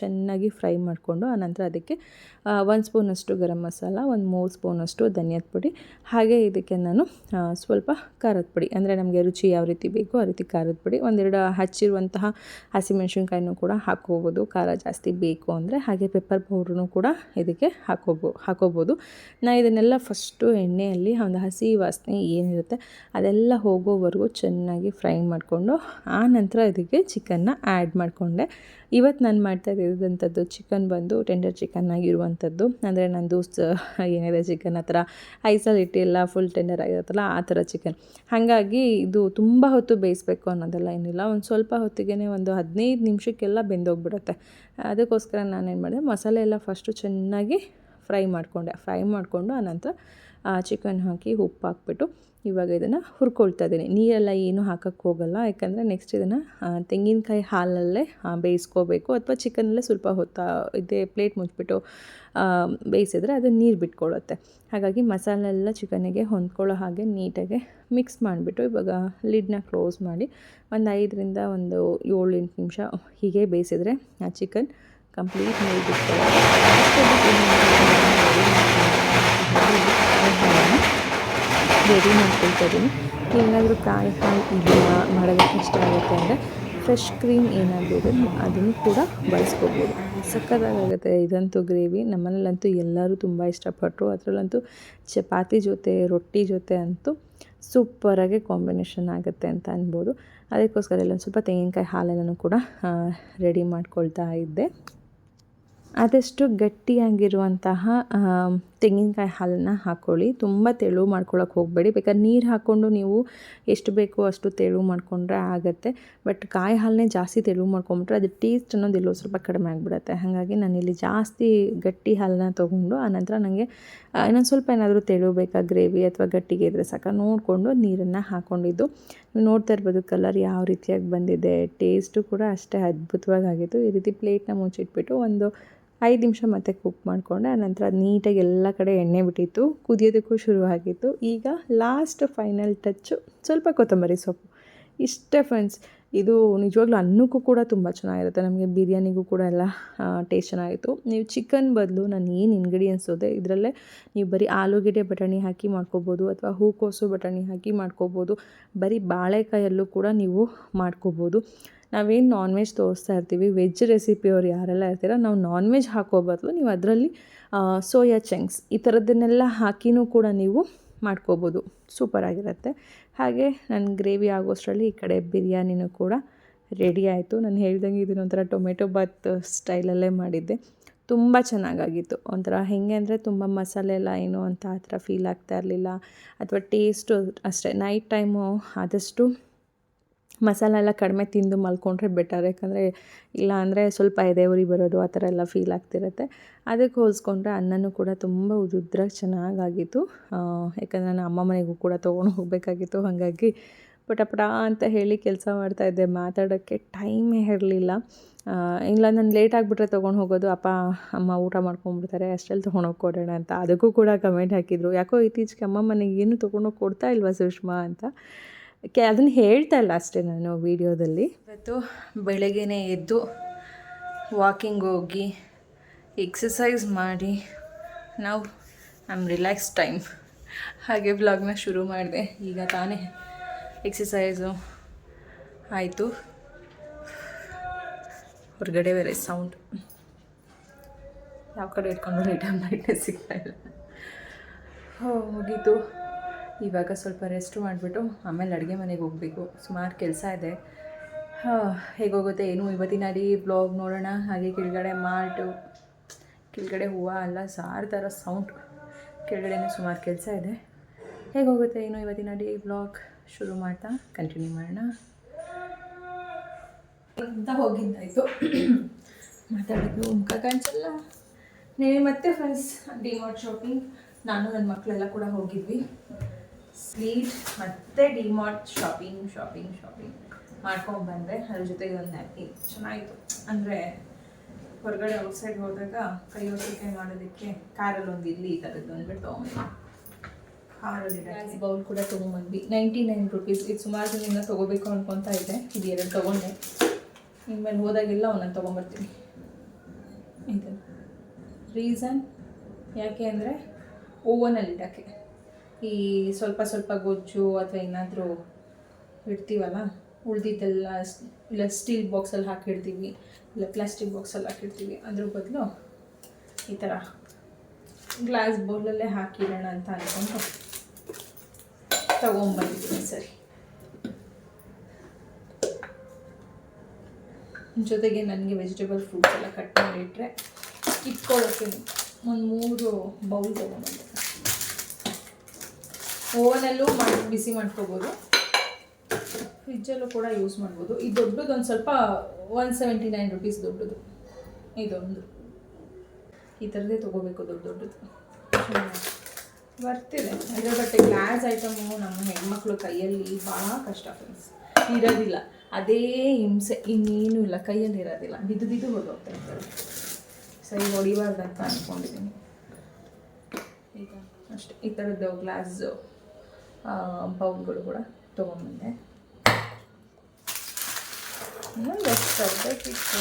A: ಚೆನ್ನಾಗಿ ಫ್ರೈ ಮಾಡಿಕೊಂಡು ಆನಂತರ ಅದಕ್ಕೆ ಒಂದು ಸ್ಪೂನಷ್ಟು ಗರಂ ಮಸಾಲ, ಒಂದು ಮೂರು ಸ್ಪೂನಷ್ಟು ಧನಿಯಾದ ಪುಡಿ, ಹಾಗೆ ಇದಕ್ಕೆ ನಾನು ಸ್ವಲ್ಪ ಖಾರದ ಪುಡಿ, ಅಂದರೆ ನಮಗೆ ರುಚಿ ಯಾವ ರೀತಿ ಬೇಕೋ ಆ ರೀತಿ ಖಾರದ ಪುಡಿ, ಒಂದೆರಡು ಹಚ್ಚಿರುವಂತಹ ಹಸಿಮೆಣಸಿನ್ಕಾಯಿನೂ ಕೂಡ ಹಾಕೋಬೋದು ಖಾರ ಜಾಸ್ತಿ ಬೇಕು ಅಂದರೆ, ಹಾಗೆ ಪೆಪ್ಪರ್ ಪೌಡ್ರೂ ಕೂಡ ಇದಕ್ಕೆ ಹಾಕೋಬೋ ಹಾಕೋಬೋದು ನಾ ಇದನ್ನೆಲ್ಲ ಫಸ್ಟು ಎಣ್ಣೆಯಲ್ಲಿ ಒಂದು ಹಸಿ ವಾಸನೆ ಏನಿರುತ್ತೆ ಅದೆಲ್ಲ ಹೋಗೋವರೆಗೂ ಚೆನ್ನಾಗಿ ಫ್ರೈ ಮಾಡಿಕೊಂಡು, ಆ ನಂತರ ಇದಕ್ಕೆ ಚಿಕನ್ನ ಆ್ಯಡ್ ಮಾಡಿಕೊಂಡೆ. ಇವತ್ತು ನಾನು ಮಾಡ್ತಾ ಇರೋದಂಥದ್ದು ಚಿಕನ್ ಬಂದು ಟೆಂಡರ್ ಚಿಕನ್ ಆಗಿರುವಂಥದ್ದು. ಅಂದರೆ ನಂದು ಏನಿದೆ ಚಿಕನ್ ಆ ಥರ ಐಸಲ್ಲಿ ಇಟ್ಟಿಲ್ಲ ಫುಲ್ ಟೆಂಡರ್ ಆಗಿರುತ್ತಲ್ಲ, ಆ ಥರ ಚಿಕನ್ ಹಾಗಾಗಿ ಇದು ತುಂಬ ಹೊತ್ತು ಬೇಯಿಸ್ಬೇಕು ಅನ್ನೋದೆಲ್ಲ ಏನಿಲ್ಲ. ಒಂದು ಸ್ವಲ್ಪ ಹೊತ್ತಿಗೆ ಒಂದು ಹದಿನೈದು ನಿಮಿಷಕ್ಕೆಲ್ಲ ಬೆಂದೋಗ್ಬಿಡುತ್ತೆ. ಅದಕ್ಕೋಸ್ಕರ ನಾನೇನು ಮಾಡಿದೆ, ಮಸಾಲೆ ಎಲ್ಲ ಫಸ್ಟು ಚೆನ್ನಾಗಿ ಫ್ರೈ ಮಾಡಿಕೊಂಡೆ. ಫ್ರೈ ಮಾಡಿಕೊಂಡು ಆನಂತರ ಚಿಕನ್ ಹಾಕಿ ಉಪ್ಪು ಹಾಕ್ಬಿಟ್ಟು ಇವಾಗ ಇದನ್ನು ಹುರ್ಕೊಳ್ತಾ ಇದ್ದೀನಿ ನೀರೆಲ್ಲ ಏನೂ ಹಾಕೋಕ್ಕೆ ಹೋಗಲ್ಲ. ಯಾಕಂದರೆ ನೆಕ್ಸ್ಟ್ ಇದನ್ನು ತೆಂಗಿನಕಾಯಿ ಹಾಲಲ್ಲೇ ಬೇಯಿಸ್ಕೋಬೇಕು. ಅಥವಾ ಚಿಕನಲ್ಲೇ ಸ್ವಲ್ಪ ಹೊತ್ತು ಇದೇ ಪ್ಲೇಟ್ ಮುಚ್ಚಿಬಿಟ್ಟು ಬೇಯಿಸಿದ್ರೆ ಅದು ನೀರು ಬಿಟ್ಕೊಳ್ಳುತ್ತೆ ಹಾಗಾಗಿ ಮಸಾಲೆ ಎಲ್ಲ ಚಿಕನಿಗೆ ಹೊಂದ್ಕೊಳ್ಳೋ ಹಾಗೆ ನೀಟಾಗಿ ಮಿಕ್ಸ್ ಮಾಡಿಬಿಟ್ಟು ಇವಾಗ ಲಿಡ್ನ ಕ್ಲೋಸ್ ಮಾಡಿ ಒಂದು ಐದರಿಂದ ಒಂದು ಏಳು ಎಂಟು ನಿಮಿಷ ಹೀಗೆ ಬೇಯಿಸಿದರೆ, ಆ, ಚಿಕನ್ ಕಂಪ್ಲೀಟ್ ನೀರು ಬಿಟ್ಕೊಳ್ಳುತ್ತೆ ರೆಡಿ ಮಾಡ್ಕೊಳ್ತಾ ಇದ್ದೀನಿ ಏನಾದರೂ ಕಾಯಿ ಹಾಲು ಇದೆಯಾ ಮಾಡೋದಕ್ಕೆ ಇಷ್ಟ ಆಗುತ್ತೆ ಅಂದರೆ ಫ್ರೆಶ್ ಕ್ರೀಮ್ ಏನಾದರೂ ಇದೆ, ಅದನ್ನು ಕೂಡ ಬಳಸ್ಕೋಬೋದು. ಸಕ್ಕತ್ತಾಗುತ್ತೆ ಇದಂತೂ ಗ್ರೇವಿ. ನಮ್ಮನೇಲಂತೂ ಎಲ್ಲರೂ ತುಂಬ ಇಷ್ಟಪಟ್ಟರು. ಅದರಲ್ಲಂತೂ ಚಪಾತಿ ಜೊತೆ, ರೊಟ್ಟಿ ಜೊತೆ ಅಂತೂ ಸೂಪರಾಗಿ ಕಾಂಬಿನೇಷನ್ ಆಗುತ್ತೆ ಅಂತ ಅನ್ಬೋದು. ಅದಕ್ಕೋಸ್ಕರ ಇಲ್ಲೊಂದು ಸ್ವಲ್ಪ ತೆಂಗಿನಕಾಯಿ ಹಾಲೆಲ್ಲನೂ ಕೂಡ ರೆಡಿ ಮಾಡ್ಕೊಳ್ತಾ ಇದ್ದೆ. ಆದಷ್ಟು ಗಟ್ಟಿಯಾಗಿರುವಂತಹ ತೆಂಗಿನಕಾಯಿ ಹಾಲನ್ನು ಹಾಕ್ಕೊಳ್ಳಿ ತುಂಬ ತೆಳು ಮಾಡ್ಕೊಳ್ಳೋಕೆ ಹೋಗಬೇಡಿ. ಬೇಕಾದ್ರೆ ನೀರು ಹಾಕ್ಕೊಂಡು ನೀವು ಎಷ್ಟು ಬೇಕೋ ಅಷ್ಟು ತೆಳು ಮಾಡಿಕೊಂಡ್ರೆ ಆಗುತ್ತೆ. ಬಟ್ ಕಾಯಿ ಹಾಲನ್ನೇ ಜಾಸ್ತಿ ತೆಳು ಮಾಡ್ಕೊಂಬಿಟ್ರೆ ಅದು ಟೇಸ್ಟ್ ಅನ್ನೋದು ಎಲ್ಲೋ ಸ್ವಲ್ಪ ಕಡಿಮೆ ಆಗಿಬಿಡುತ್ತೆ. ಹಾಗಾಗಿ ನಾನಿಲ್ಲಿ ಜಾಸ್ತಿ ಗಟ್ಟಿ ಹಾಲನ್ನ ತೊಗೊಂಡು ಆನಂತರ ನನಗೆ ಇನ್ನೊಂದು ಸ್ವಲ್ಪ ಏನಾದರೂ ತೆಳು ಬೇಕಾ, ಗ್ರೇವಿ ಅಥವಾ ಗಟ್ಟಿಗೆ ಇದ್ದರೆ ಸಾಕ ನೋಡಿಕೊಂಡು ನೀರನ್ನು ಹಾಕ್ಕೊಂಡಿದ್ದು ನೀವು ನೋಡ್ತಾ ಇರ್ಬೋದು ಕಲರ್ ಯಾವ ರೀತಿಯಾಗಿ ಬಂದಿದೆ. ಟೇಸ್ಟು ಕೂಡ ಅಷ್ಟೇ ಅದ್ಭುತವಾಗಿ ಆಗಿತ್ತು. ಈ ರೀತಿ ಪ್ಲೇಟ್ನ ಮುಚ್ಚಿಟ್ಬಿಟ್ಟು ಒಂದು ಐದು ನಿಮಿಷ ಮತ್ತೆ ಕುಕ್ ಮಾಡಿಕೊಂಡೆ ಆನಂತರ ಅದು ನೀಟಾಗಿ ಎಲ್ಲ ಕಡೆ ಎಣ್ಣೆ ಬಿಟ್ಟಿತ್ತು, ಕುದಿಯೋದಕ್ಕೂ ಶುರುವಾಗಿತ್ತು ಈಗ ಲಾಸ್ಟ್ ಫೈನಲ್ ಟಚ್ಚು ಸ್ವಲ್ಪ ಕೊತ್ತಂಬರಿ ಸೊಪ್ಪು. ಇಷ್ಟೇ ಫ್ರೆಂಡ್ಸ್ ಇದು ನಿಜವಾಗ್ಲೂ ಅನ್ನಕ್ಕೂ ಕೂಡ ತುಂಬ ಚೆನ್ನಾಗಿರುತ್ತೆ. ನಮಗೆ ಬಿರಿಯಾನಿಗೂ ಕೂಡ ಎಲ್ಲ ಟೇಸ್ಟ್ ಚೆನ್ನಾಗಿತ್ತು. ನೀವು ಚಿಕನ್ ಬದಲು ನಾನು ಏನು ಇಂಗ್ರೀಡಿಯೆಂಟ್ಸ್ ಹೋದೆ ಇದರಲ್ಲೇ ನೀವು ಬರೀ ಆಲೂಗೆಡ್ಡೆ ಬಟಾಣಿ ಹಾಕಿ ಮಾಡ್ಕೋಬೋದು ಅಥವಾ ಹೂಕೋಸು ಬಟಾಣಿ ಹಾಕಿ ಮಾಡ್ಕೋಬೋದು, ಬರೀ ಬಾಳೆಕಾಯಲ್ಲೂ ಕೂಡ ನೀವು ಮಾಡ್ಕೋಬೋದು. ನಾವೇನು ನಾನ್ ವೆಜ್ ತೋರಿಸ್ತಾ ಇರ್ತೀವಿ ವೆಜ್ ರೆಸಿಪಿಯವ್ರು ಯಾರೆಲ್ಲ ಇರ್ತೀರ, ನಾವು ನಾನ್ ವೆಜ್ ಹಾಕೋ ಬದಲು ನೀವು ಅದರಲ್ಲಿ ಸೋಯಾ ಚಂಕ್ಸ್ ಈ ಥರದ್ದನ್ನೆಲ್ಲ ಹಾಕಿನೂ ಕೂಡ ನೀವು ಮಾಡ್ಕೋಬೋದು. ಸೂಪರಾಗಿರುತ್ತೆ ಹಾಗೆ ನನ್ನ ಗ್ರೇವಿ ಆಗೋಷ್ಟರಲ್ಲಿ ಈ ಕಡೆ ಬಿರಿಯಾನಿನೂ ಕೂಡ ರೆಡಿ ಆಯಿತು. ನಾನು ಹೇಳ್ದಂಗೆ ಇದನ್ನೊಂಥರ ಟೊಮೆಟೊ ಬಾತ್ ಸ್ಟೈಲಲ್ಲೇ ಮಾಡಿದ್ದೆ. ತುಂಬ ಚೆನ್ನಾಗಾಗಿತ್ತು. ಒಂಥರ ಹೇಗೆ ಅಂದರೆ ತುಂಬ ಮಸಾಲೆ ಎಲ್ಲ ಏನು ಅಂತ ಆ ಥರ ಫೀಲ್ ಆಗ್ತಾ ಇರಲಿಲ್ಲ. ಅಥವಾ ಟೇಸ್ಟು ಅಷ್ಟೇ. ನೈಟ್ ಟೈಮು ಆದಷ್ಟು ಮಸಾಲೆ ಎಲ್ಲ ಕಡಿಮೆ ತಿಂದು ಮಲ್ಕೊಂಡ್ರೆ ಬೆಟರ್ ಯಾಕಂದರೆ ಇಲ್ಲ ಅಂದರೆ ಸ್ವಲ್ಪ ಎದೆ ಉರಿ ಬರೋದು ಆ ಥರ ಎಲ್ಲ ಫೀಲ್ ಆಗ್ತಿರುತ್ತೆ. ಅದಕ್ಕೆ ಹೋಲಿಸ್ಕೊಂಡ್ರೆ ಅನ್ನನೂ ಕೂಡ ತುಂಬ ಉದುದ್ರ ಚೆನ್ನಾಗಾಗಿತ್ತು. ಯಾಕಂದರೆ ನಾನು ಅಮ್ಮ ಮನೆಗೂ ಕೂಡ ತೊಗೊಂಡು ಹೋಗಬೇಕಾಗಿತ್ತು. ಹಾಗಾಗಿ ಪಟ ಪಟ ಅಂತ ಹೇಳಿ ಕೆಲಸ ಮಾಡ್ತಾ ಇದ್ದೆ. ಮಾತಾಡೋಕ್ಕೆ ಟೈಮೇ ಇರಲಿಲ್ಲ. ಇಲ್ಲ ನಾನು ಲೇಟ್ ಆಗಿಬಿಟ್ರೆ ತೊಗೊಂಡು ಹೋಗೋದು. ಅಪ್ಪ, ಅಮ್ಮ ಊಟ ಮಾಡ್ಕೊಂಡ್ಬಿಡ್ತಾರೆ. ಅಷ್ಟರಲ್ಲಿ ತೊಗೊಂಡೋಗಿ ಕೊಡೋಣ ಅಂತ. ಅದಕ್ಕೂ ಕೂಡ ಕಮೆಂಟ್ ಹಾಕಿದರು. ಯಾಕೋ ಇತ್ತೀಚೆಗೆ ಅಮ್ಮ ಮನೆಗೆ ಏನು ತೊಗೊಂಡೋಗಿ ಕೊಡ್ತಾ ಇಲ್ವಾ ಸುಷ್ಮಾ ಅಂತ. ಕೆ ಅದನ್ನು ಹೇಳ್ತಾ ಇಲ್ಲ ಅಷ್ಟೇ ನಾನು ವೀಡಿಯೋದಲ್ಲಿ. ಇವತ್ತು ಬೆಳಗ್ಗೆ ಎದ್ದು ವಾಕಿಂಗ್ ಹೋಗಿ ಎಕ್ಸಸೈಸ್ ಮಾಡಿ ನಾವು ನಮ್ಮ ರಿಲ್ಯಾಕ್ಸ್ ಟೈಮ್ ಹಾಗೆ ಬ್ಲಾಗ್ನ ಶುರು ಮಾಡಿದೆ. ಈಗ ತಾನೇ ಎಕ್ಸಸೈಸು ಆಯಿತು. ಹೊರಗಡೆ ಬೇರೆ ಸೌಂಡ್ ಯಾವ ಕಡೆ ಇಟ್ಕೊಂಡು ರಿಟರ್ನ್ ಲೈಟ್ನೇ ಸಿಗ್ತಾ ಇಲ್ಲ. ಹೋ, ಮುಗೀತು. ಇವಾಗ ಸ್ವಲ್ಪ ರೆಸ್ಟ್ ಮಾಡಿಬಿಟ್ಟು ಆಮೇಲೆ ಅಡುಗೆ ಮನೆಗೆ ಹೋಗಬೇಕು. ಸುಮಾರು ಕೆಲಸ ಇದೆ. ಹೇಗೋಗುತ್ತೆ ಏನು? ಇವತ್ತಿನ ಅಡಿ ಬ್ಲಾಗ್ ನೋಡೋಣ. ಹಾಗೆ ಕೆಳಗಡೆ ಮಾರ್ಟು ಕೆಳಗಡೆ ಹೂವು, ಅಲ್ಲ, ಸಾರು ಥರ ಸೌಂಡ್ ಕೆಳಗಡೆನೂ ಸುಮಾರು ಕೆಲಸ ಇದೆ. ಹೇಗೋಗುತ್ತೆ ಏನು ಇವತ್ತಿನ ಅಡಿ ಬ್ಲಾಗ್ ಶುರು ಮಾಡ್ತಾ ಕಂಟಿನ್ಯೂ ಮಾಡೋಣ. ಅಂತ ಹೋಗಿದ್ದಾಯಿತು. ಮಾತಾಡಿದ್ದು ಮುಖ ಕಾಣಿಸಲ್ಲ. ನೇ, ಮತ್ತೆ ಫ್ರೆಂಡ್ಸ್ ಡಿಮಾರ್ಟ್ ಶಾಪಿಂಗ್ ನಾನು, ನನ್ನ ಮಕ್ಕಳೆಲ್ಲ ಕೂಡ ಹೋಗಿದ್ವಿ. ಸ್ವೀಟ್ ಮತ್ತು ಡಿಮಾರ್ಟ್ ಶಾಪಿಂಗ್ ಶಾಪಿಂಗ್ ಶಾಪಿಂಗ್ ಮಾಡ್ಕೊಂಡು ಬಂದೆ. ಅದ್ರ ಜೊತೆಗೆ ಒಂದು ನ್ಯಾಪ್ಕಿನ್ ಚೆನ್ನಾಗಿತ್ತು. ಅಂದರೆ ಹೊರಗಡೆ ಔಟ್ಸೈಡ್ ಹೋದಾಗ ಕೈ ಒಟ್ಟಿಗೆ ಮಾಡೋದಕ್ಕೆ ಕಾರಲ್ಲಿ ಒಂದು ಇಲ್ಲಿ ಈ ಥರದ್ದು ಅಂದ್ಬಿಟ್ಟು ಕಾರಲ್ಲಿ ಬೌಲ್ ಕೂಡ ತೊಗೊಂಬಂದ್ವಿ ನೈಂಟಿ ನೈನ್ ರುಪೀಸ್ ಇದು ಸುಮಾರು ದಿನದಿಂದ ತೊಗೋಬೇಕು ಅನ್ಕೊತಾ ಇದ್ದೆ. ಇದು ಎರಡು ತೊಗೊಂಡೆ. ಇನ್ಮೇಲೆ ಹೋದಾಗೆಲ್ಲ ಒಂದೊಂದು ತೊಗೊಂಬರ್ತೀನಿ. ಇದು. ರೀಸನ್ ಯಾಕೆ ಅಂದರೆ ಓವನಲ್ಲಿ ಇಡೋಕ್ಕೆ. ಈ ಸ್ವಲ್ಪ ಸ್ವಲ್ಪ ಗೊಜ್ಜು ಅಥವಾ ಏನಾದರೂ ಇಡ್ತೀವಲ್ಲ, ಉಳ್ದಿದ್ದೆಲ್ಲ ಇಲ್ಲ ಸ್ಟೀಲ್ ಬಾಕ್ಸಲ್ಲಿ ಹಾಕಿಡ್ತೀವಿ, ಇಲ್ಲ ಪ್ಲಾಸ್ಟಿಕ್ ಬಾಕ್ಸಲ್ಲಿ ಹಾಕಿಡ್ತೀವಿ, ಅದ್ರ ಬದಲು ಈ ಥರ ಗ್ಲಾಸ್ ಬೌಲಲ್ಲೇ ಹಾಕಿಡೋಣ ಅಂತ ಅಂದ್ಕೊಂಡು ತಗೊಂಬಂದಿದ್ದೀನಿ ಸರಿ. ಜೊತೆಗೆ ನನಗೆ ವೆಜಿಟೇಬಲ್ ಫ್ರೂಟ್ಸ್ ಎಲ್ಲ ಕಟ್ ಮಾಡಿಟ್ರೆ ಇಟ್ಕೊಳ್ಳೋಕ್ಕೆ ಒಂದು ಮೂರು ಬೌಲ್ ತೊಗೊಂಬಂದೆ. ಓವನಲ್ಲೂ ಮಾಡಿ, ಬಿಸಿ ಮಾಡ್ಕೋಬೋದು. ಫ್ರಿಜ್ಜಲ್ಲೂ ಕೂಡ ಯೂಸ್ ಮಾಡ್ಬೋದು. ಇದು ದೊಡ್ಡದು ಒಂದು ಸ್ವಲ್ಪ ಒನ್ ಸೆವೆಂಟಿ ನೈನ್ ರುಪೀಸ್ ದೊಡ್ಡದು. ಇದೊಂದು. ಈ ಥರದ್ದೇ ತೊಗೋಬೇಕು ದೊಡ್ಡ ದೊಡ್ಡದು. ಬರ್ತಿದೆ. ಅದ್ರ ಬಟ್ಟೆ ಗ್ಲಾಸ್ ಐಟಮು ನಮ್ಮ ಹೆಣ್ಮಕ್ಳು ಕೈಯಲ್ಲಿ ಭಾಳ ಕಷ್ಟ ಫ್ರೆಂಡ್ಸ್ ಇರೋದಿಲ್ಲ. ಅದೇ ಹಿಂಸೆ. ಇನ್ನೇನು ಇಲ್ಲ. ಕೈಯಲ್ಲಿ ಇರೋದಿಲ್ಲ. ಬಿದ್ದು ಬಿದ್ದು ಹೊರಟೋಗ್ತಾ ಇರ್ತಾರೆ ಸರಿ ಹೊಡಿಬಾರ್ದಂತ ಅಂದ್ಕೊಂಡಿದ್ದೀನಿ ಈಗ ಅಷ್ಟೇ. ಈ ಥರದ್ದು ಗ್ಲಾಸ್. ಬೌಲ್ಗಳು ಕೂಡ ತೊಗೊಂಬಂದೆ ಇನ್ನೊಂದು ಎಷ್ಟು ತರಬೇಕಿತ್ತು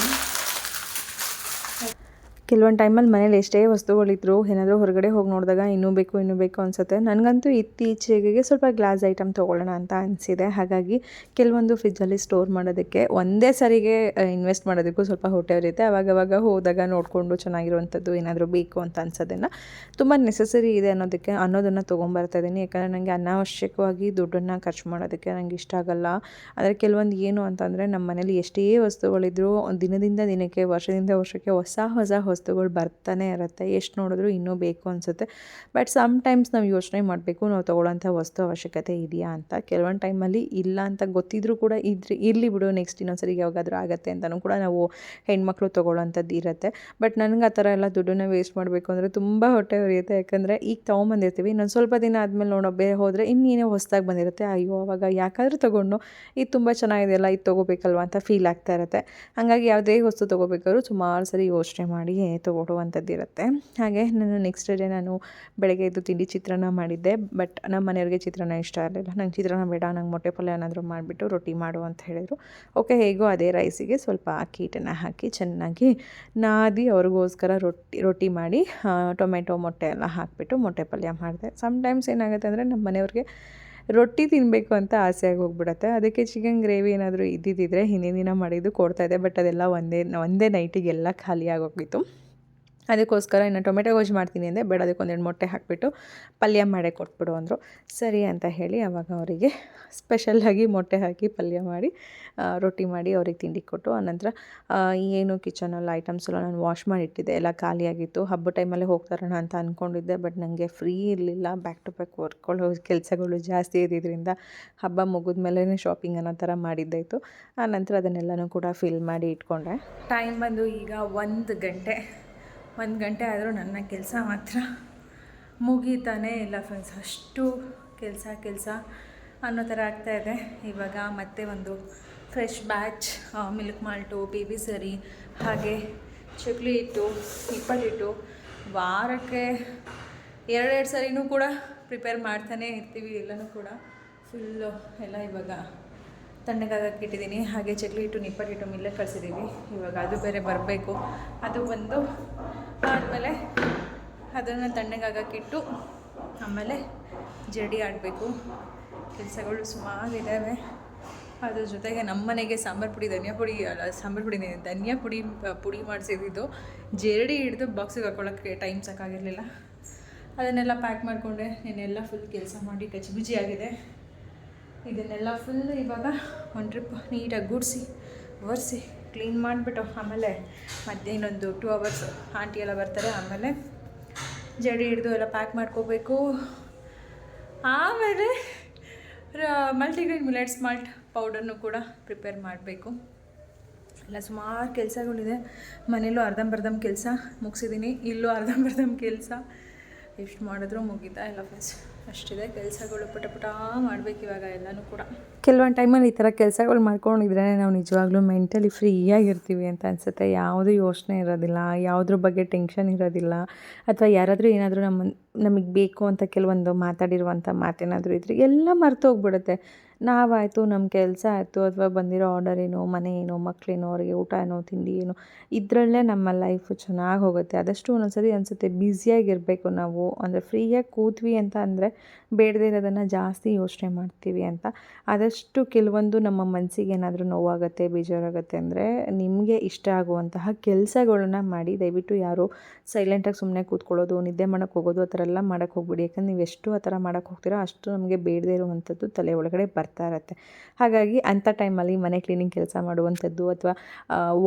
A: ಕೆಲವೊಂದು ಟೈಮಲ್ಲಿ ಮನೇಲಿ ಎಷ್ಟೇ ವಸ್ತುಗಳಿದ್ರು, ಏನಾದರೂ ಹೊರಗಡೆ ಹೋಗಿ ನೋಡಿದಾಗ ಇನ್ನೂ ಬೇಕು ಇನ್ನೂ ಬೇಕು ಅನಿಸುತ್ತೆ. ನನಗಂತೂ ಇತ್ತೀಚೆಗೆ ಸ್ವಲ್ಪ ಗ್ಲಾಸ್ ಐಟಮ್ ತೊಗೊಳ್ಳೋಣ ಅಂತ ಅನಿಸಿದೆ. ಹಾಗಾಗಿ ಕೆಲವೊಂದು ಫ್ರಿಜ್ಜಲ್ಲಿ ಸ್ಟೋರ್ ಮಾಡೋದಕ್ಕೆ ಒಂದೇ ಸರಿಗೆ ಇನ್ವೆಸ್ಟ್ ಮಾಡೋದಕ್ಕೂ ಸ್ವಲ್ಪ ಹೊಟ್ಟೆ ಇರುತ್ತೆ ಅವಾಗವಾಗ ಹೋದಾಗ ನೋಡಿಕೊಂಡು ಚೆನ್ನಾಗಿರುವಂಥದ್ದು ಏನಾದರೂ ಬೇಕು ಅಂತ ಅನ್ಸೋದನ್ನು ತುಂಬ ನೆಸಸರಿ ಇದೆ ಅನ್ನೋದಕ್ಕೆ, ಅನ್ನೋದನ್ನು ತೊಗೊಂಬರ್ತಾ ಇದ್ದೀನಿ ಯಾಕಂದರೆ ನನಗೆ ಅನಾವಶ್ಯಕವಾಗಿ ದುಡ್ಡನ್ನು ಖರ್ಚು ಮಾಡೋದಕ್ಕೆ ನನಗೆ ಇಷ್ಟ ಆಗಲ್ಲ. ಆದರೆ ಕೆಲವೊಂದು ಏನು ಅಂತಂದರೆ ನಮ್ಮ ಮನೇಲಿ ಎಷ್ಟೇ ವಸ್ತುಗಳಿದ್ರೂ ದಿನದಿಂದ ದಿನಕ್ಕೆ, ವರ್ಷದಿಂದ ವರ್ಷಕ್ಕೆ ಹೊಸ ಹೊಸ ವಸ್ತುಗಳು ಬರ್ತಾನೆ ಇರುತ್ತೆ, ಎಷ್ಟು ನೋಡಿದ್ರು ಇನ್ನೂ ಬೇಕು ಅನಿಸುತ್ತೆ. ಬಟ್ ಸಮ್ ಟೈಮ್ಸ್ ನಾವು ಯೋಚನೆ ಮಾಡಬೇಕು, ನಾವು ತೊಗೊಳ್ಳೋಂಥ ವಸ್ತು ಅವಶ್ಯಕತೆ ಇದೆಯಾ ಅಂತ. ಕೆಲವೊಂದು ಟೈಮಲ್ಲಿ ಇಲ್ಲ ಅಂತ ಗೊತ್ತಿದ್ರೂ ಕೂಡ ಇದ್ರೆ, ಇರಲಿ ಬಿಡು ನೆಕ್ಸ್ಟ್ ಇನ್ನೊಂದ್ಸರಿ ಯಾವಾಗಾದರೂ ಆಗುತ್ತೆ ಅಂತಲೂ ಕೂಡ ನಾವು ಹೆಣ್ಮಕ್ಳು ತೊಗೊಳ್ಳೋಂಥದ್ದು ಇರುತ್ತೆ. ಬಟ್ ನನಗೆ ಆ ಥರ ಎಲ್ಲ ದುಡ್ಡನ್ನ ವೇಸ್ಟ್ ಮಾಡಬೇಕು ಅಂದರೆ ತುಂಬ ಹೊಟ್ಟೆ ಹೊರಿಯುತ್ತೆ ಯಾಕಂದರೆ ಈಗ ತೊಗೊಂಬಂದಿರ್ತೀವಿ ಇನ್ನೊಂದು ಸ್ವಲ್ಪ ದಿನ ಆದಮೇಲೆ ನೋಡೋ, ಬೇರೆ ಹೋದರೆ ಇನ್ನೇನೇ ಹೊಸ್ದಾಗಿ ಬಂದಿರುತ್ತೆ, ಅಯ್ಯೋ ಅವಾಗ ಯಾಕಾದರೂ ತೊಗೊಂಡು, ಇದು ತುಂಬ ಚೆನ್ನಾಗಿದೆಯಲ್ಲ ಇದು ತೊಗೋಬೇಕಲ್ವ? ಅಂತ ಫೀಲ್ ಆಗ್ತಾ ಇರುತ್ತೆ. ಹಾಗಾಗಿ ಯಾವುದೇ ವಸ್ತು ತೊಗೋಬೇಕಾದ್ರೂ ಸುಮಾರು ಸರಿ ಯೋಚನೆ ಮಾಡಿ ತೊಗೊಳ್ಳುವಂಥದ್ದು ಇರುತ್ತೆ. ಹಾಗೆ ನಾನು ನೆಕ್ಸ್ಟ್ ಡೇ ನಾನು ಬೆಳಗ್ಗೆ ಎದ್ದು ತಿಂಡಿ ಚಿತ್ರಾನ್ನ ಮಾಡಿದ್ದೆ. ಬಟ್ ನಮ್ಮ ಮನೆಯವ್ರಿಗೆ ಚಿತ್ರಾನ್ನ ಇಷ್ಟ ಆಗಲಿಲ್ಲ. ನಂಗೆ ಚಿತ್ರಾನ್ನ ಬೇಡ, ನಂಗೆ ಮೊಟ್ಟೆ ಪಲ್ಯ ಏನಾದರೂ ಮಾಡಿಬಿಟ್ಟು ರೊಟ್ಟಿ ಮಾಡು ಅಂತ ಹೇಳಿದರು. ಓಕೆ ಹೇಗೋ ಅದೇ ರೈಸಿಗೆ ಸ್ವಲ್ಪ ಅಕ್ಕಿ ಹಿಟ್ಟನ್ನು ಹಾಕಿ ಚೆನ್ನಾಗಿ ನಾದಿ ಅವ್ರಿಗೋಸ್ಕರ ರೊಟ್ಟಿ ರೊಟ್ಟಿ ಮಾಡಿ ಟೊಮೆಟೊ ಮೊಟ್ಟೆ ಎಲ್ಲ ಹಾಕಿಬಿಟ್ಟು ಮೊಟ್ಟೆ ಪಲ್ಯ ಮಾಡಿದೆ. ಸಮ್ಟೈಮ್ಸ್ ಏನಾಗುತ್ತೆ ಅಂದರೆ ನಮ್ಮ ಮನೆಯವ್ರಿಗೆ ರೊಟ್ಟಿ ತಿನ್ನಬೇಕು ಅಂತ ಆಸೆ ಆಗಿ ಹೋಗ್ಬಿಡುತ್ತೆ. ಅದಕ್ಕೆ ಚಿಕನ್ ಗ್ರೇವಿ ಏನಾದರೂ ಇದ್ದಿದ್ದಿದ್ರೆ ಹಿಂದಿನ ದಿನ ಮಾಡಿದ್ದು ಕೊಡ್ತಾಯಿದ್ದೆ ಬಟ್ ಅದೆಲ್ಲ ಒಂದೇ ಒಂದೇ ನೈಟಿಗೆಲ್ಲ ಖಾಲಿ ಆಗೋಗಿತ್ತು ಅದಕ್ಕೋಸ್ಕರ ಇನ್ನು ಟೊಮೆಟೊ ಗೊಜ್ಜು ಮಾಡ್ತೀನಿ ಅಂದರೆ ಬೇಡ, ಅದಕ್ಕೆ ಒಂದೆರಡು ಮೊಟ್ಟೆ ಹಾಕಿಬಿಟ್ಟು ಪಲ್ಯ ಮಾಡೇ ಕೊಟ್ಬಿಡು ಅಂದರು. ಸರಿ ಅಂತ ಹೇಳಿ ಆವಾಗ ಅವರಿಗೆ ಸ್ಪೆಷಲ್ಲಾಗಿ ಮೊಟ್ಟೆ ಹಾಕಿ ಪಲ್ಯ ಮಾಡಿ ರೊಟ್ಟಿ ಮಾಡಿ ಅವ್ರಿಗೆ ತಿಂಡಿ ಕೊಟ್ಟು. ಆನಂತರ ಏನು ಕಿಚನಲ್ಲಿ ಐಟಮ್ಸ್ ಎಲ್ಲ ನಾನು ವಾಶ್ ಮಾಡಿ ಇಟ್ಟಿದ್ದೆ ಎಲ್ಲ ಖಾಲಿಯಾಗಿತ್ತು ಹಬ್ಬ ಟೈಮಲ್ಲೇ ಹೋಗ್ತಾರೋಣ ಅಂತ ಅಂದ್ಕೊಂಡಿದ್ದೆ ಬಟ್ ನನಗೆ ಫ್ರೀ ಇರಲಿಲ್ಲ. ಬ್ಯಾಕ್ ಟು ಬ್ಯಾಕ್ ವರ್ಕ್ಗಳು ಕೆಲಸಗಳು ಜಾಸ್ತಿ ಇದ್ದಿದ್ದರಿಂದ ಹಬ್ಬ ಮುಗಿದ ಮೇಲೇ ಶಾಪಿಂಗ್ ಅನ್ನೋ ಥರ ಮಾಡಿದ್ದಾಯಿತು. ಆನಂತರ ಅದನ್ನೆಲ್ಲನೂ ಕೂಡ ಫಿಲ್ ಮಾಡಿ ಇಟ್ಕೊಂಡೆ. ಟೈಮ್ ಬಂದು ಈಗ ಒಂದು ಗಂಟೆ. ಒಂದು ಗಂಟೆ ಆದರೂ ನನ್ನ ಕೆಲಸ ಮಾತ್ರ ಮುಗೀತಾನೇ ಇಲ್ಲ ಫ್ರೆಂಡ್ಸ್ ಅಷ್ಟು ಕೆಲಸ ಕೆಲಸ ಅನ್ನೋ ಥರ ಆಗ್ತಾಯಿದೆ ಇವಾಗ ಮತ್ತೆ ಒಂದು fresh batch milk malt baby ಸರಿ, ಹಾಗೆ ಚಕ್ಲಿ ಹಿಟ್ಟು ನಿಪ್ಪಟ್ಟು ಹಿಟ್ಟು. ವಾರಕ್ಕೆ ಎರಡೆರಡು ಸರಿನೂ ಕೂಡ ಪ್ರಿಪೇರ್ ಮಾಡ್ತಾನೆ ಇರ್ತೀವಿ, ಎಲ್ಲನೂ ಕೂಡ. ಫುಲ್ಲು ಎಲ್ಲ ಇವಾಗ ತಣ್ಣಗಾಗಕ್ಕೆ ಇಟ್ಟಿದ್ದೀನಿ. ಹಾಗೆ ಚಕ್ಲಿ ಹಿಟ್ಟು ನಿಪ್ಪಟ್ಟು ಹಿಟ್ಟು ಮಿಲ್ಲೆ ಕಳಿಸಿದ್ದೀವಿ. ಇವಾಗ ಅದು ಬೇರೆ ಬರಬೇಕು. ಅದು ಬಂದು ಆದಮೇಲೆ ಅದನ್ನು ತಣ್ಣಗಾಗಕ್ಕಿಟ್ಟು ಆಮೇಲೆ ಜಡಿ ಆಡಬೇಕು. ಕೆಲಸಗಳು ಸುಮಾರು ಇದ್ದಾವೆ ಅದ್ರ ಜೊತೆಗೆ ನಮ್ಮ ಮನೆಗೆ ಸಾಂಬಾರು ಪುಡಿ, ಧನಿಯಾ ಪುಡಿ, ಅಲ್ಲ ಸಾಂಬಾರು ಪುಡಿ ಧನಿಯಾ ಪುಡಿ ಪುಡಿ ಮಾಡಿಸಿದ್ದು. ಜರಡಿ ಹಿಡಿದು ಬಾಕ್ಸಿಗೆ ಹಾಕೊಳ್ಳೋಕ್ಕೆ ಟೈಮ್ ಸಾಕಾಗಿರಲಿಲ್ಲ. ಅದನ್ನೆಲ್ಲ ಪ್ಯಾಕ್ ಮಾಡಿಕೊಂಡೆ. ನೆನ್ನೆಲ್ಲ ಫುಲ್ ಕೆಲಸ ಮಾಡಿ ಗಜಿಬಿಜಿ ಆಗಿದೆ. ಇದನ್ನೆಲ್ಲ ಫುಲ್ ಇವಾಗ ಒಂದು ಟ್ರಿಪ್ ನೀಟಾಗಿ ಗುಡಿಸಿ, ಒರೆಸಿ. ಕ್ಲೀನ್ ಮಾಡಿಬಿಟ್ಟು ಆಮೇಲೆ ಮತ್ತೆ ಇನ್ನೊಂದು ಟೂ ಅವರ್ಸ್ ಆಂಟಿ ಎಲ್ಲ ಬರ್ತಾರೆ, ಆಮೇಲೆ ಜಡಿ ಹಿಡಿದು ಎಲ್ಲ ಪ್ಯಾಕ್ ಮಾಡ್ಕೋಬೇಕು. ಆಮೇಲೆ ಮಲ್ಟಿಗ್ರೇನ್ ಮಿಲೆಟ್ಸ್ ಮಾಲ್ಟ್ ಪೌಡರ್ನು ಕೂಡ ಪ್ರಿಪೇರ್ ಮಾಡಬೇಕು. ಎಲ್ಲ ಸುಮಾರು ಕೆಲಸಗಳಿದೆ. ಮನೇಲೂ ಅರ್ಧಂಬರ್ಧಂ ಕೆಲಸ ಮುಗಿಸಿದ್ದೀನಿ ಇಲ್ಲೂ ಅರ್ಧಂಬರ್ಧಂ ಕೆಲಸ. ಎಷ್ಟು ಮಾಡಿದ್ರೂ ಮುಗೀತಾ ಇಲ್ಲ ಫ್ರೆಂಡ್ಸ್ ಅಷ್ಟಿದೆ, ಕೆಲಸಗಳು ಪುಟ ಪುಟ ಮಾಡ್ಬೇಕು ಇವಾಗ ಎಲ್ಲನೂ ಕೂಡ. ಕೆಲವೊಂದು ಟೈಮಲ್ಲಿ ಈ ಥರ ಕೆಲಸಗಳು ಮಾಡ್ಕೊಂಡಿದ್ರೆ ನಾವು ನಿಜವಾಗ್ಲೂ ಮೆಂಟಲಿ ಫ್ರೀಯಾಗಿರ್ತೀವಿ ಅಂತ ಅನಿಸುತ್ತೆ. ಯಾವುದೂ ಯೋಚನೆ ಇರೋದಿಲ್ಲ, ಯಾವುದ್ರ ಬಗ್ಗೆ ಟೆನ್ಷನ್ ಇರೋದಿಲ್ಲ, ಅಥವಾ ಯಾರಾದರೂ ಏನಾದರೂ ನಮ್ಮ ನಮಗೆ ಬೇಕು ಅಂತ ಕೆಲವೊಂದು ಮಾತಾಡಿರುವಂಥ ಮಾತೇನಾದರೂ ಇದ್ರೆ ಎಲ್ಲ ಮರ್ತೋಗ್ಬಿಡುತ್ತೆ ನಾವಾಯಿತು ನಮ್ಮ ಕೆಲಸ ಆಯಿತು ಅಥವಾ ಬಂದಿರೋ ಆರ್ಡರ್ ಏನು, ಮನೆ ಏನು ಮಕ್ಕಳೇನೋ ಅವರಿಗೆ ಊಟ ಏನೋ, ತಿಂಡಿ ಏನೋ, ಇದರಲ್ಲೇ ನಮ್ಮ ಲೈಫು ಚೆನ್ನಾಗಿ ಹೋಗುತ್ತೆ. ಅದಷ್ಟು ಒಂದೊಂದು ಸರಿ ಅನಿಸುತ್ತೆ ಬ್ಯುಸಿಯಾಗಿರಬೇಕು ನಾವು. ಅಂದರೆ ಫ್ರೀಯಾಗಿ ಕೂತ್ವಿ ಅಂತ ಅಂದರೆ ಬೇಡದೇ ಇರೋದನ್ನು ಜಾಸ್ತಿ ಯೋಚನೆ ಮಾಡ್ತೀವಿ ಅಂತ. ಆದಷ್ಟು ಕೆಲವೊಂದು ನಮ್ಮ ಮನಸ್ಸಿಗೆ ಏನಾದರೂ ನೋವಾಗುತ್ತೆ, ಬೇಜಾರಾಗುತ್ತೆ ಅಂದರೆ ನಿಮಗೆ ಇಷ್ಟ ಆಗುವಂತಹ ಕೆಲಸಗಳನ್ನ ಮಾಡಿ. ದಯವಿಟ್ಟು ಯಾರು ಸೈಲೆಂಟಾಗಿ ಸುಮ್ಮನೆ ಕೂತ್ಕೊಳ್ಳೋದು, ನಿದ್ದೆ ಮಾಡೋಕ್ಕೆ ಹೋಗೋದು, ಆ ಥರ ಎಲ್ಲ ಮಾಡೋಕ್ಕೆ ಹೋಗ್ಬಿಡಿ. ಯಾಕಂದ್ರೆ ನೀವು ಎಷ್ಟು ಆ ಥರ ಮಾಡೋಕ್ಕೆ ಹೋಗ್ತೀರೋ ಅಷ್ಟು ನಮಗೆ ಬೇಡದೇ ಇರುವಂಥದ್ದು ತಲೆ ಒಳಗಡೆ ಬರ್ತಾ ಇರತ್ತೆ. ಹಾಗಾಗಿ ಅಂಥ ಟೈಮಲ್ಲಿ ಮನೆ ಕ್ಲೀನಿಂಗ್ ಕೆಲಸ ಮಾಡುವಂಥದ್ದು ಅಥವಾ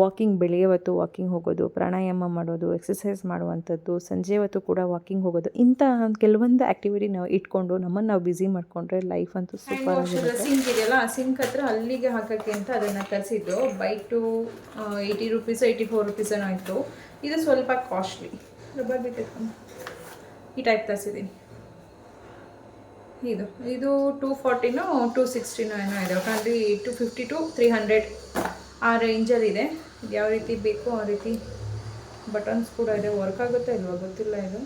A: ವಾಕಿಂಗ್ ಬೆಳಿಗ್ಗೆ ಹೊತ್ತು ವಾಕಿಂಗ್ ಹೋಗೋದು ಪ್ರಾಣಾಯಾಮ ಮಾಡೋದು ಎಕ್ಸಸೈಸ್ ಮಾಡುವಂಥದ್ದು ಸಂಜೆ ಹೊತ್ತು ಕೂಡ ವಾಕಿಂಗ್ ಹೋಗೋದು ಇಂಥ ಕೆಲವೊಂದು ಆ್ಯಕ್ಟಿವಿಟಿ ನಾವು ಇಟ್ಕೊಂಡು ನಮ್ಮನ್ನು ನಾವು ಬ್ಯುಸಿ ಮಾಡಿಕೊಂಡ್ರೆ ಲೈಫ್ ಅಂತೂ ಸೂಪರ್ ಆಗಿರುತ್ತೆ. ಸಿಂಕ್ ಇದೆಯಲ್ಲ ಆ ಸಿಂಕ್ ಹತ್ರ ಅಲ್ಲಿಗೆ ಹಾಕೋಕ್ಕೆ ಅಂತ ಅದನ್ನು ಕರೆಸಿದ್ದು by two eighty rupees eighty four rupees ಏನೋ ಆಯಿತು ಇದು ಸ್ವಲ್ಪ ಕಾಸ್ಟ್ಲಿ ರಬ್ಬರ್ ಈ ಟೈಪ್ ತರಿಸಿದ್ದೀನಿ. ಇದು ಇದು ಟೂ ಫಾರ್ಟಿನೋ ಟೂ ಸಿಕ್ಸ್ಟಿನೋ ಏನೋ ಇದೆ. ಒಟ್ಟಲ್ಲಿ two fifty two three hundred ಆ ರೇಂಜಲ್ಲಿದೆ ಇದು. ಯಾವ ರೀತಿ ಬೇಕು ಆ ರೀತಿ ಬಟನ್ಸ್ ಕೂಡ ಇದೆ. ವರ್ಕ್ ಆಗುತ್ತಾ ಇಲ್ವಾ ಗೊತ್ತಿಲ್ಲ ಇದು.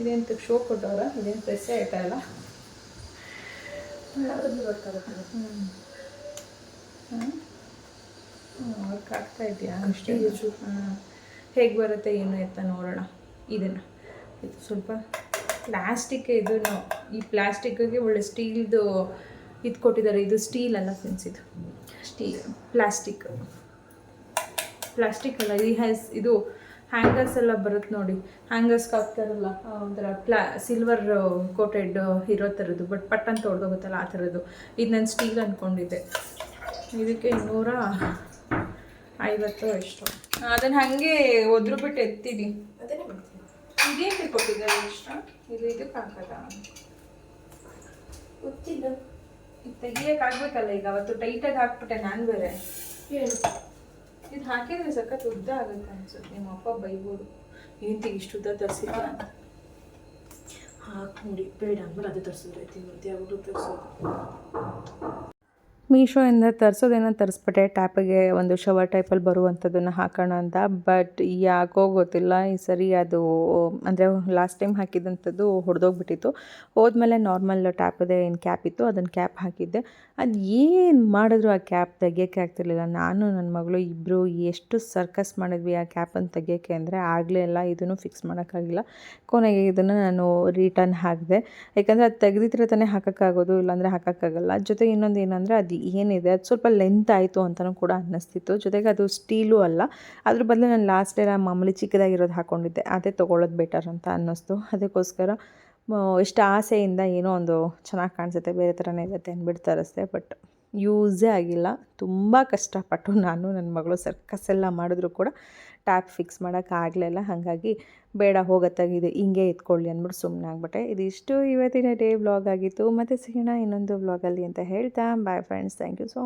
A: ಇದೇಂತ ಶೋ ಕೊಟ್ಟವ್ರ? ಇದೇನು ಪ್ರೆಸ್ಸೇ ಆಯ್ತಾ ಇಲ್ಲ ವರ್ಕ್ ಆಗ್ತಾ ಇದೆಯಾ? ಅಷ್ಟೇ ಹಾಂ ಹೇಗೆ ಬರುತ್ತೆ ಏನು ಎತ್ತ ನೋಡೋಣ. ಇದನ್ನು. ಇದು ಸ್ವಲ್ಪ ಪ್ಲಾಸ್ಟಿಕ್ ಇದು ಈ ಪ್ಲಾಸ್ಟಿಕ್ಕಿಗೆ ಒಳ್ಳೆ ಸ್ಟೀಲ್ದು ಇದು ಕೊಟ್ಟಿದ್ದಾರೆ. ಇದು ಸ್ಟೀಲ್ ಅಲ್ಲ ಫ್ರೆಂಡ್ಸ್ ಇದು. Steel, plastic. ಪ್ಲಾಸ್ಟಿಕ್ ಅಲ್ಲ, ಈ ಹ್ಯಾಸ್ ಇದು ಹ್ಯಾಂಗರ್ಸ್ ಎಲ್ಲ ಬರುತ್ತೆ ನೋಡಿ. ಹ್ಯಾಂಗರ್ಸ್ಗೆ ಹಾಕ್ತಾರಲ್ಲ ಒಂಥರ ಪ್ಲಾ, ಸಿಲ್ವರ್ ಕೋಟೆಡ್ ಇರೋ ಥರದ್ದು, ಬಟ್ ಪಟ್ ಅಂತ ಹೊಡೆದೋಗುತ್ತಲ್ಲ ಆ ಥರದ್ದು. ಇದು ನಾನು ಸ್ಟೀಲ್ ಅಂದ್ಕೊಂಡಿದ್ದೆ ಇದಕ್ಕೆ ನೂರ ಐವತ್ತು ಎಷ್ಟು. ಅದನ್ನು ಹಾಗೆ ಒದ್ರು ಬಿಟ್ಟು ಎತ್ತೀನಿ ಇದೇನು ಕೊಟ್ಟಿದ್ದಾರೆ ಇಷ್ಟ ಇದು ಇದಕ್ಕೆ ಹಾಕದ
B: ಗೊತ್ತಿಲ್ಲ.
A: ಇದು ತೆಗಿಯಕ್ಕೆ ಆಗ್ಬೇಕಲ್ಲ ಈಗ ಅವತ್ತು ಟೈಟಾಗಿ ಹಾಕ್ಬಿಟ್ಟೆ ನಾನು ಬೇರೆ.
B: ಹೇಳು.
A: ಇದು ಹಾಕಿದ್ರೆ ಸಖತ್ ಉದ್ದ ಆಗುತ್ತೆ ಅನ್ಸುತ್ತೆ ನಿಮ್ಮ ಅಪ್ಪ ಬೈಬೋದು. ಏನು ಇಷ್ಟು ಉದ್ದ ತರಿಸಿಲ್ಲ
B: ಹಾಕಿ ನೋಡಿ ಬೇಡ ಅಂದ್ರೆ ಅದೇ ತರಿಸಿದ್ರೆ ಮತ್ತೆ ಯಾವಾಗಲೂ ತರಿಸೋದು.
A: ಮೀಶೋಯಿಂದ ತರಿಸೋದೇನೋ ತರಿಸ್ಬಿಟ್ಟೆ. ಟ್ಯಾಪಿಗೆ ಒಂದು ಶವರ್ ಟೈಪಲ್ಲಿ ಬರುವಂಥದ್ದನ್ನು ಹಾಕೋಣ ಅಂತ. ಬಟ್ ಯಾಕೋ ಗೊತ್ತಿಲ್ಲ. ಈ ಸರಿ ಅದು ಅಂದರೆ ಲಾಸ್ಟ್ ಟೈಮ್ ಹಾಕಿದಂಥದ್ದು ಹೊಡೆದೋಗ್ಬಿಟ್ಟಿತ್ತು. ಹೋದ್ಮೇಲೆ ನಾರ್ಮಲ್ ಟ್ಯಾಪದೇ ಏನು ಕ್ಯಾಪ್ ಇತ್ತು ಅದನ್ನು ಕ್ಯಾಪ್ ಹಾಕಿದ್ದೆ. ಅದು ಏನು ಮಾಡಿದ್ರು ಆ ಕ್ಯಾಪ್ ತೆಗಿಯೋಕ್ಕೆ ಆಗ್ತಿರ್ಲಿಲ್ಲ. ನಾನು ನನ್ನ ಮಗಳು ಇಬ್ಬರು ಎಷ್ಟು ಸರ್ಕಸ್ ಮಾಡಿದ್ವಿ ಆ ಕ್ಯಾಪನ್ನು ತೆಗಿಯೋಕ್ಕೆ ಅಂದರೆ ಆಗಲೇ ಇಲ್ಲ. ಇದನ್ನು ಫಿಕ್ಸ್ ಮಾಡೋಕ್ಕಾಗಿಲ್ಲ. ಕೊನೆಗೆ ಇದನ್ನು ನಾನು ರಿಟರ್ನ್ ಹಾಕಿದೆ. ಯಾಕಂದರೆ ಅದು ತೆಗೆದಿದ್ರೆ ತಾನೇ ಹಾಕೋಕ್ಕಾಗೋದು, ಇಲ್ಲಾಂದರೆ ಹಾಕೋಕ್ಕಾಗಲ್ಲ. ಜೊತೆಗೆ ಇನ್ನೊಂದು ಏನಂದರೆ ಅದು ಏನಿದೆ, ಅದು ಸ್ವಲ್ಪ ಲೆಂತ್ ಆಯಿತು ಅಂತಲೂ ಕೂಡ ಅನ್ನಿಸ್ತಿತ್ತು. ಜೊತೆಗೆ ಅದು ಸ್ಟೀಲು ಅಲ್ಲ. ಅದ್ರ ಬದಲು ನಾನು ಲಾಸ್ಟ್ ಡೇ ಮಾಮೂಲಿ ಚಿಕ್ಕದಾಗಿರೋದು ಹಾಕ್ಕೊಂಡಿದ್ದೆ ಅದೇ ತೊಗೊಳ್ಳೋದು ಬೆಟರ್ ಅಂತ ಅನ್ನಿಸ್ತು. ಅದಕ್ಕೋಸ್ಕರ ಎಷ್ಟು ಆಸೆಯಿಂದ ಏನೋ ಒಂದು ಚೆನ್ನಾಗಿ ಕಾಣಿಸುತ್ತೆ, ಬೇರೆ ಥರನೇ ಇರುತ್ತೆ ಅಂದ್ಬಿಟ್ಟು ತರಿಸ್ದೆ. ಬಟ್ ಯೂಸೇ ಆಗಿಲ್ಲ. ತುಂಬ ಕಷ್ಟಪಟ್ಟು ನಾನು ನನ್ನ ಮಗಳು ಸರ್ಕಸ್ ಎಲ್ಲ ಮಾಡಿದ್ರು ಕೂಡ ಟ್ಯಾಪ್ ಫಿಕ್ಸ್ ಮಾಡೋಕ್ಕಾಗಲಿಲ್ಲ ಹಾಗಾಗಿ ಬೇಡ, ಹೋಗತ್ತಾಗಿದೆ. ಹಿಂಗೆ ಎತ್ಕೊಳ್ಳಿ ಅಂದ್ಬಿಟ್ಟು ಸುಮ್ಮನೆ ಆಗ್ಬಿಟ್ಟೆ. ಇದಿಷ್ಟು ಇವತ್ತಿನ ಡೇ ವ್ಲಾಗ್ ಆಗಿತ್ತು. ಮತ್ತು ಸಿಗೋಣ ಇನ್ನೊಂದು ವ್ಲಾಗಲ್ಲಿ ಅಂತ ಹೇಳ್ತಾ bye friends thank you so